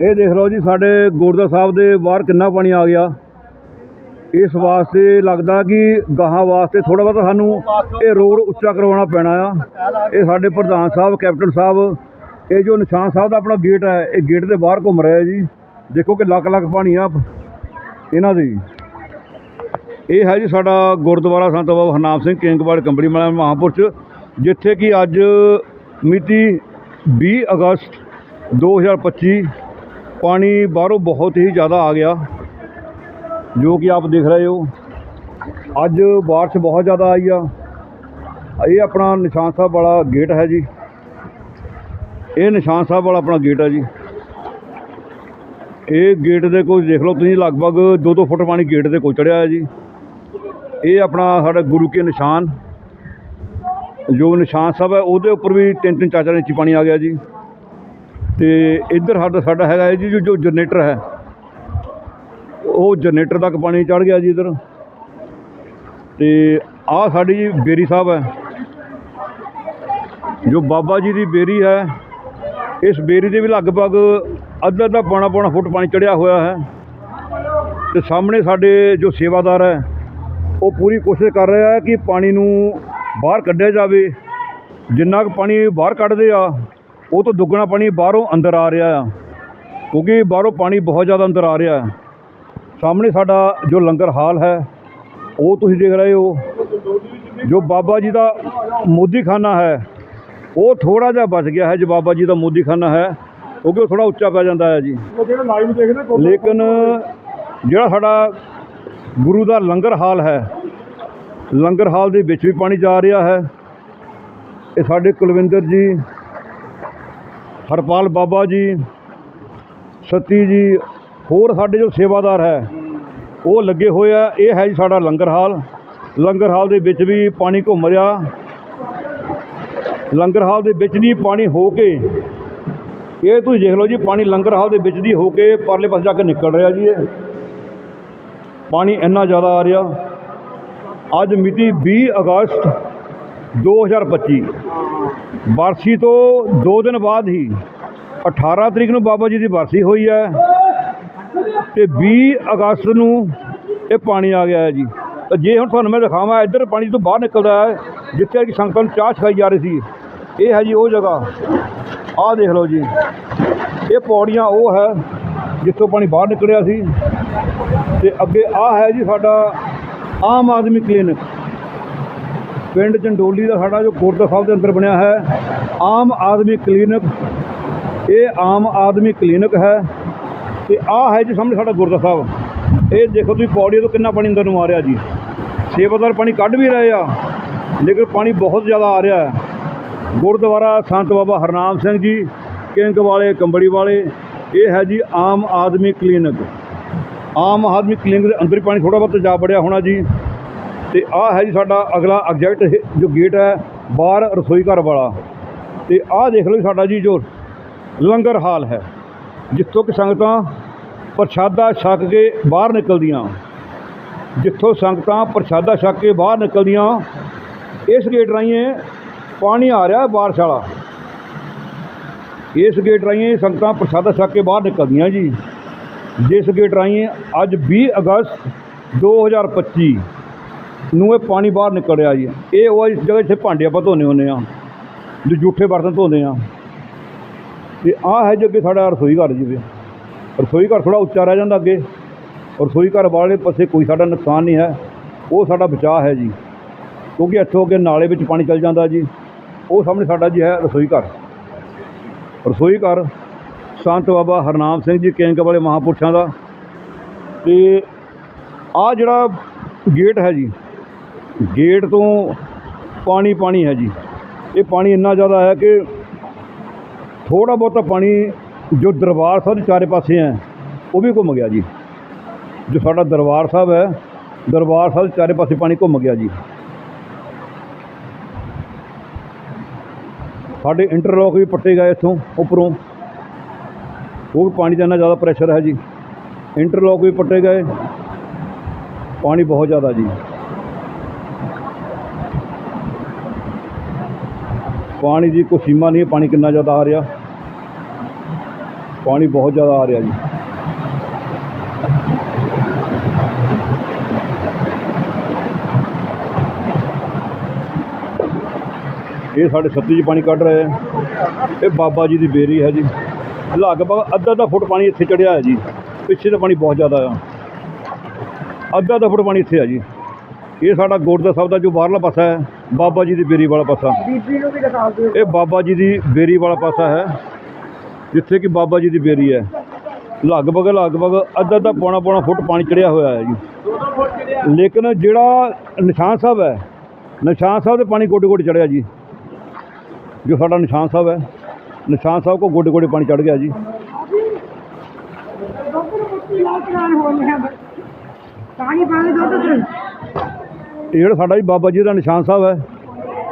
ਇਹ ਦੇਖ ਲਓ ਜੀ, ਸਾਡੇ ਗੁਰਦਾ ਸਾਹਿਬ ਦੇ ਬਾਹਰ ਕਿੰਨਾ ਪਾਣੀ ਆ ਗਿਆ। ਇਸ ਵਾਸਤੇ ਲੱਗਦਾ ਕਿ ਗਾਹਾਂ ਵਾਸਤੇ ਥੋੜਾ ਬਹੁਤਾ ਸਾਨੂੰ ਇਹ ਰੋਡ ਉੱਚਾ ਕਰਵਾਉਣਾ ਪੈਣਾ ਆ। ਇਹ ਸਾਡੇ ਪ੍ਰਧਾਨ ਸਾਹਿਬ, ਕੈਪਟਨ ਸਾਹਿਬ, ਇਹ ਜੋ ਨਿਸ਼ਾਨ ਸਾਹਿਬ ਦਾ ਆਪਣਾ ਗੇਟ ਹੈ, ਇਹ ਗੇਟ ਦੇ ਬਾਹਰ ਘੁੰਮ ਰਿਹਾ ਜੀ। ਦੇਖੋ ਕਿ ਲੱਖ ਲੱਖ ਪਾਣੀ ਆ ਇਹਨਾਂ ਦੇ। ਇਹ ਹੈ ਜੀ ਸਾਡਾ ਗੁਰਦੁਆਰਾ ਸੰਤ ਬਾਬਾ ਹਰਨਾਮ ਸਿੰਘ ਕਿੰਗਵਾੜ ਕੰਬੜੀ ਮਾਲਾ 'ਚ, ਜਿੱਥੇ ਕਿ ਅੱਜ ਮਿਤੀ 20 ਅਗਸਤ 2025 ਪਾਣੀ ਬਾਹਰੋਂ ਬਹੁਤ ਹੀ ਜ਼ਿਆਦਾ ਆ ਗਿਆ, ਜੋ ਕਿ ਆਪ ਦੇਖ ਰਹੇ ਹੋ। ਅੱਜ ਬਾਰਿਸ਼ ਬਹੁਤ ਜ਼ਿਆਦਾ ਆਈ ਆ। ਇਹ ਆਪਣਾ ਨਿਸ਼ਾਨ ਸਾਹਿਬ ਵਾਲਾ ਗੇਟ ਹੈ ਜੀ। ਇਹ ਨਿਸ਼ਾਨ ਸਾਹਿਬ ਵਾਲਾ ਆਪਣਾ ਗੇਟ ਹੈ ਜੀ। ਇਹ ਗੇਟ ਦੇ ਕੋਲ ਦੇਖ ਲਓ ਤੁਸੀਂ, ਲਗਭਗ 2-2 ਫੁੱਟ ਪਾਣੀ ਗੇਟ ਦੇ ਕੋਲ ਚੜਿਆ ਹੈ ਜੀ। ਇਹ ਆਪਣਾ ਸਾਡਾ ਗੁਰੂ ਕੇ ਨਿਸ਼ਾਨ। ਜੋ ਨਿਸ਼ਾਨ ਸਾਹਿਬ ਹੈ, ਉਹਦੇ ਉੱਪਰ ਵੀ ਤਿੰਨ ਤਿੰਨ ਚਾਰ ਚਾਰ ਇੰਚ ਪਾਣੀ ਆ ਗਿਆ ਜੀ। ਤੇ ਇੱਧਰ ਸਾਡਾ ਸਾਡਾ ਹੈਗਾ ਹੈ ਜੀ, ਜੋ- ਜਨਰੇਟਰ ਹੈ। ਉਹ ਜਨਰੇਟਰ ਤੱਕ ਪਾਣੀ ਚੜ ਗਿਆ ਜੀ ਇੱਧਰ। ਤੇ ਆਹ ਸਾਡੀ ਜੀ ਬੇਰੀ ਸਾਹਿਬ ਹੈ। ਜੋ ਬਾਬਾ ਜੀ ਦੀ ਬੇਰੀ ਹੈ, ਇਸ ਬੇਰੀ ਦੇ ਵੀ ਲਗਭਗ ਅੱਧਾ ਅੱਧਾ ਪੌਣਾ ਪੌਣਾ ਫੁੱਟ ਪਾਣੀ ਚੜਿਆ ਹੋਇਆ ਹੈ। ਤੇ ਸਾਹਮਣੇ ਸਾਡੇ ਜੋ ਸੇਵਾਦਾਰ ਹੈ, ਉਹ ਪੂਰੀ ਕੋਸ਼ਿਸ਼ ਕਰ ਰਿਹਾ ਹੈ ਕਿ ਪਾਣੀ ਨੂੰ ਬਾਹਰ ਕੱਢਿਆ ਜਾਵੇ। ਜਿੰਨਾ ਕੁ ਪਾਣੀ ਬਾਹਰ ਕੱਢਦੇ ਆ ਉਹ ਤੋਂ ਦੁੱਗਣਾ ਪਾਣੀ ਬਾਹਰੋਂ ਅੰਦਰ ਆ ਰਿਹਾ ਆ। ਕਿਉਂਕਿ ਬਾਹਰੋਂ ਪਾਣੀ ਬਹੁਤ ਜ਼ਿਆਦਾ ਅੰਦਰ ਆ ਰਿਹਾ ਸਾਹਮਣੇ ਸਾਡਾ ਜੋ ਲੰਗਰ ਹਾਲ ਹੈ, ਉਹ ਤੁਸੀਂ ਦੇਖ ਰਹੇ ਹੋ। ਜੋ ਬਾਬਾ ਜੀ ਦਾ ਮੋਦੀਖਾਨਾ ਹੈ, ਉਹ ਥੋੜਾ ਜਿਹਾ ਬਚ ਗਿਆ ਹੈ ਜੋ ਬਾਬਾ ਜੀ ਦਾ ਮੋਦੀਖਾਨਾ ਹੈ, ਕਿਉਂਕਿ ਉਹ ਥੋੜਾ ਉੱਚਾ ਪੈ ਜਾਂਦਾ ਹੈ ਜੀ। ਲੇਕਿਨ ਜਿਹੜਾ ਸਾਡਾ ਗੁਰੂ ਦਾ ਲੰਗਰ ਹਾਲ ਹੈ, ਲੰਗਰ ਹਾਲ ਦੇ ਵਿੱਚ ਵੀ ਪਾਣੀ ਜਾ ਰਿਹਾ ਹੈ। ਇਹ ਸਾਡੇ ਕੁਲਵਿੰਦਰ ਜੀ ਹਰਪਾਲ ਬਾਬਾ ਜੀ, ਸਤੀ ਜੀ, ਹੋਰ ਸਾਡੇ ਜੋ ਸੇਵਾਦਾਰ ਹੈ, ਉਹ ਲੱਗੇ ਹੋਏ ਆ। ਇਹ ਹੈ ਜੀ ਸਾਡਾ ਲੰਗਰ ਹਾਲ। ਲੰਗਰ ਹਾਲ ਦੇ ਵਿੱਚ ਵੀ ਪਾਣੀ ਘੁੰਮ ਰਿਹਾ। ਲੰਗਰ ਹਾਲ ਦੇ ਵਿੱਚ ਨਹੀਂ ਪਾਣੀ ਹੋ ਕੇ, ਇਹ ਤੁਸੀਂ ਦੇਖ ਲਓ ਜੀ, ਪਾਣੀ ਲੰਗਰ ਹਾਲ ਦੇ ਵਿੱਚ ਦੀ ਹੋ ਕੇ ਪਰਲੇ ਪਾਸੇ ਜਾ ਕੇ ਨਿਕਲ ਰਿਹਾ ਜੀ ਇਹ। ਪਾਣੀ ਇੰਨਾ ਜ਼ਿਆਦਾ ਆ ਰਿਹਾ। ਅੱਜ ਮਿਤੀ 20 ਅਗਸਤ 2025 ਬਰਸੀ ਤੋਂ 2 ਦਿਨ ਬਾਅਦ ਹੀ 18 ਤਰੀਕ ਨੂੰ ਬਾਬਾ ਜੀ ਦੀ ਬਰਸੀ ਹੋਈ ਹੈ ਤੇ 20 ਅਗਸਤ ਨੂੰ ਇਹ ਪਾਣੀ ਆ ਗਿਆ ਹੈ ਜੀ। ਤਾਂ ਜੇ ਹੁਣ ਤੁਹਾਨੂੰ ਮੈਂ ਦਿਖਾਵਾਂ, ਇੱਧਰ ਪਾਣੀ ਤੋਂ ਬਾਹਰ ਨਿਕਲਦਾ ਹੈ, ਜਿੱਥੇ ਕਿ ਸੰਗਤਾਂ ਨੂੰ ਚਾਹ ਛਕਾਈ ਜਾ ਰਹੀ ਸੀ, ਇਹ ਹੈ ਜੀ ਉਹ ਜਗ੍ਹਾ। ਆਹ ਦੇਖ ਲਓ ਜੀ, ਇਹ ਪੌੜੀਆਂ ਉਹ ਹੈ ਜਿੱਥੋਂ ਪਾਣੀ ਬਾਹਰ ਨਿਕਲਿਆ ਸੀ। ਤੇ ਅੱਗੇ ਆਹ ਹੈ ਜੀ ਸਾਡਾ ਆਮ ਆਦਮੀ ਕਲੀਨਿਕ ਪਿੰਡ ਚੰਡੋਲੀ ਦਾ ਸਾਡਾ ਜੋ ਗੁਰਦੁਆਰਾ ਸਾਹਿਬ ਦੇ ਅੰਦਰ ਬਣਿਆ ਹੈ, ਆਮ ਆਦਮੀ ਕਲੀਨਿਕ, ਇਹ ਆਮ ਆਦਮੀ ਕਲੀਨਿਕ ਹੈ ਤੇ ਆਹ ਹੈ ਜੀ ਸਾਹਮਣੇ ਸਾਡਾ ਗੁਰਦੁਆਰਾ ਸਾਹਿਬ। ਇਹ ਦੇਖੋ ਤੁਸੀਂ ਪੌੜੀ ਤੋਂ ਕਿੰਨਾ ਪਾਣੀ ਅੰਦਰ ਨੂੰ ਆ ਰਿਹਾ ਜੀ। ਸੇਵਾਦਾਰ ਪਾਣੀ ਕੱਢ ਵੀ ਰਹੇ ਆ, ਲੇਕਿਨ ਪਾਣੀ ਬਹੁਤ ਜ਼ਿਆਦਾ ਆ ਰਿਹਾ ਹੈ। ਗੁਰਦੁਆਰਾ ਸੰਤ ਬਾਬਾ ਹਰਨਾਮ ਸਿੰਘ ਜੀ, ਕਿੰਗ ਵਾਲੇ, ਕੰਬੜੀ ਵਾਲੇ, ਇਹ ਹੈ ਜੀ ਆਮ ਆਦਮੀ ਕਲੀਨਿਕ। ਆਮ ਆਦਮੀ ਕਲੀਨਿਕ ਦੇ ਅੰਦਰ ਹੀ ਪਾਣੀ ਥੋੜਾ ਬਹੁਤ ਜਾ ਬੜਿਆ ਹੋਣਾ ਜੀ। ਤੇ ਆਹ ਹੈ ਜੀ ਸਾਡਾ ਅਗਲਾ ਐਗਜ਼ੈਕਟ ਜੋ ਗੇਟ ਹੈ, ਬਾਹਰ ਰਸੋਈ ਘਰ ਵਾਲਾ। ਤੇ ਆਹ ਦੇਖ ਲਓ ਜੀ ਸਾਡਾ ਜੀ ਜੋ ਲੰਗਰ ਹਾਲ ਹੈ, ਜਿੱਥੋਂ ਕਿ ਸੰਗਤਾਂ ਪ੍ਰਸ਼ਾਦਾ ਛਕ ਕੇ ਬਾਹਰ ਨਿਕਲਦੀਆਂ। ਜਿੱਥੋਂ ਸੰਗਤਾਂ ਪ੍ਰਸ਼ਾਦਾ ਛਕ ਕੇ ਬਾਹਰ ਨਿਕਲਦੀਆਂ, ਇਸ ਗੇਟ ਰਾਹੀਂ ਪਾਣੀ ਆ ਰਿਹਾ ਬਾਰਿਸ਼ ਵਾਲਾ। ਇਸ ਗੇਟ ਰਾਹੀਂ ਸੰਗਤਾਂ ਪ੍ਰਸ਼ਾਦਾ ਛਕ ਕੇ ਬਾਹਰ ਨਿਕਲਦੀਆਂ ਜੀ। ਜਿਸ ਗੇਟ ਰਾਹੀਂ ਅੱਜ 20 ਅਗਸਤ 2025 ਨੂੰ ਇਹ ਪਾਣੀ ਬਾਹਰ ਨਿਕਲ ਰਿਹਾ ਜੀ। ਇਹ ਉਹ ਜਗ੍ਹਾ ਜਿੱਥੇ ਭਾਂਡੇ ਆਪਾਂ ਧੋਨੇ ਹੁੰਦੇ ਆ ਜੋ ਜੂਠੇ ਬਰਤਨ ਧੋਂਦੇ ਆ ਤੇ ਆਹ ਹੈ ਜੀ ਅੱਗੇ ਸਾਡਾ ਰਸੋਈ ਘਰ ਜੀ। ਵੀ ਰਸੋਈ ਘਰ ਥੋੜਾ ਉੱਚਾ ਰਹਿ ਜਾਂਦਾ ਅੱਗੇ। ਰਸੋਈ ਘਰ ਵਾਲੇ ਪਾਸੇ ਕੋਈ ਸਾਡਾ ਨੁਕਸਾਨ ਨਹੀਂ ਹੈ। ਉਹ ਸਾਡਾ ਬਚਾਅ ਹੈ ਜੀ। ਕਿਉਂਕਿ ਇੱਥੋਂ ਅੱਗੇ ਨਾਲੇ ਵਿੱਚ ਪਾਣੀ ਚੱਲ ਜਾਂਦਾ ਜੀ। ਉਹ ਸਾਹਮਣੇ ਸਾਡਾ ਜੀ ਹੈ ਰਸੋਈ ਘਰ। ਰਸੋਈ ਘਰ ਸੰਤ ਬਾਬਾ ਹਰਨਾਮ ਸਿੰਘ ਜੀ ਕੇਂਕ ਵਾਲੇ ਮਹਾਂਪੁਰਸ਼ਾਂ ਦਾ। ਤੇ ਆਹ ਜਿਹੜਾ ਗੇਟ ਹੈ ਜੀ ਗੇਟ ਤੋਂ ਪਾਣੀ ਪਾਣੀ ਹੈ ਜੀ। ਇਹ ਪਾਣੀ ਇੰਨਾ ਜ਼ਿਆਦਾ ਹੈ ਕਿ ਥੋੜਾ ਬਹੁਤਾ ਪਾਣੀ ਜੋ ਦਰਬਾਰ ਸਾਹਿਬ ਦੇ ਚਾਰੇ ਪਾਸੇ ਹੈ, ਉਹ ਵੀ ਘੁੰਮ ਗਿਆ ਜੀ। ਜੋ ਸਾਡਾ ਦਰਬਾਰ ਸਾਹਿਬ ਹੈ, ਦਰਬਾਰ ਸਾਹਿਬ ਦੇ ਚਾਰੇ ਪਾਸੇ ਪਾਣੀ ਘੁੰਮ ਗਿਆ ਜੀ। ਸਾਡੇ ਇੰਟਰਲੋਕ ਵੀ ਪੱਟੇ ਗਏ ਇੱਥੋਂ ਉੱਪਰੋਂ। ਉਹ ਵੀ ਪਾਣੀ ਦਾ ਇੰਨਾ ਜ਼ਿਆਦਾ ਪ੍ਰੈਸ਼ਰ ਹੈ ਜੀ। ਇੰਟਰਲੋਕ ਵੀ ਪੱਟੇ ਗਏ। ਪਾਣੀ ਬਹੁਤ ਜ਼ਿਆਦਾ ਜੀ। ਪਾਣੀ ਦੀ ਕੋਈ ਸੀਮਾ ਨਹੀਂ ਹੈ, ਪਾਣੀ ਕਿੰਨਾ ਜ਼ਿਆਦਾ ਆ ਰਿਹਾ। ਪਾਣੀ ਬਹੁਤ ਜ਼ਿਆਦਾ ਆ ਰਿਹਾ ਜੀ। ਇਹ ਸਾਡੇ ਛੱਤੀ 'ਚ ਪਾਣੀ ਕੱਢ ਰਹੇ ਆ। ਇਹ ਬਾਬਾ ਜੀ ਦੀ ਬੇਰੀ ਹੈ ਜੀ। ਲਗਭਗ ਅੱਧਾ ਅੱਧਾ ਫੁੱਟ ਪਾਣੀ ਇੱਥੇ ਚੜਿਆ ਹੈ ਜੀ। ਪਿੱਛੇ ਦਾ ਪਾਣੀ ਬਹੁਤ ਜ਼ਿਆਦਾ ਆ। ਅੱਧਾ ਅੱਧਾ ਫੁੱਟ ਪਾਣੀ ਇੱਥੇ ਆ ਜੀ। ਇਹ ਸਾਡਾ ਗੁਰਦਾ ਸਾਹਿਬ ਦਾ ਜੋ ਬਾਹਰਲਾ ਪਾਸਾ ਹੈ ਬਾਬਾ ਜੀ ਦੀ ਬੇਰੀ ਵਾਲਾ ਪਾਸਾ। ਬੀਬੀ ਨੂੰ ਵੀ ਦਿਖਾ ਦਿਓ। ਇਹ ਬਾਬਾ ਜੀ ਦੀ ਬੇਰੀ ਵਾਲਾ ਪਾਸਾ ਹੈ ਜਿੱਥੇ ਕਿ ਬਾਬਾ ਜੀ ਦੀ ਬੇਰੀ ਹੈ। ਲਗਭਗ ਲਗਭਗ ਅੱਧਾ ਅੱਧਾ ਪੌਣਾ ਪੌਣਾ ਫੁੱਟ ਪਾਣੀ ਚੜਿਆ ਹੋਇਆ ਹੈ ਜੀ। ਲੇਕਿਨ ਜਿਹੜਾ ਨਿਸ਼ਾਨ ਸਾਹਿਬ ਹੈ ਨਿਸ਼ਾਨ ਸਾਹਿਬ ਦੇ ਪਾਣੀ ਗੋਡੇ ਗੋਡੇ ਚੜਿਆ ਜੀ। ਜੋ ਸਾਡਾ ਨਿਸ਼ਾਨ ਸਾਹਿਬ ਹੈ ਨਿਸ਼ਾਨ ਸਾਹਿਬ ਕੋ ਗੋਡੇ ਗੋਡੇ ਪਾਣੀ ਚੜ ਗਿਆ ਜੀ। ਪਾਣੀ ਪਾਣੀ ਦੋ ਦੋ ਇਹ ਜਿਹੜਾ ਸਾਡਾ ਜੀ ਬਾਬਾ ਜੀ ਦਾ ਨਿਸ਼ਾਨ ਸਾਹਿਬ ਹੈ,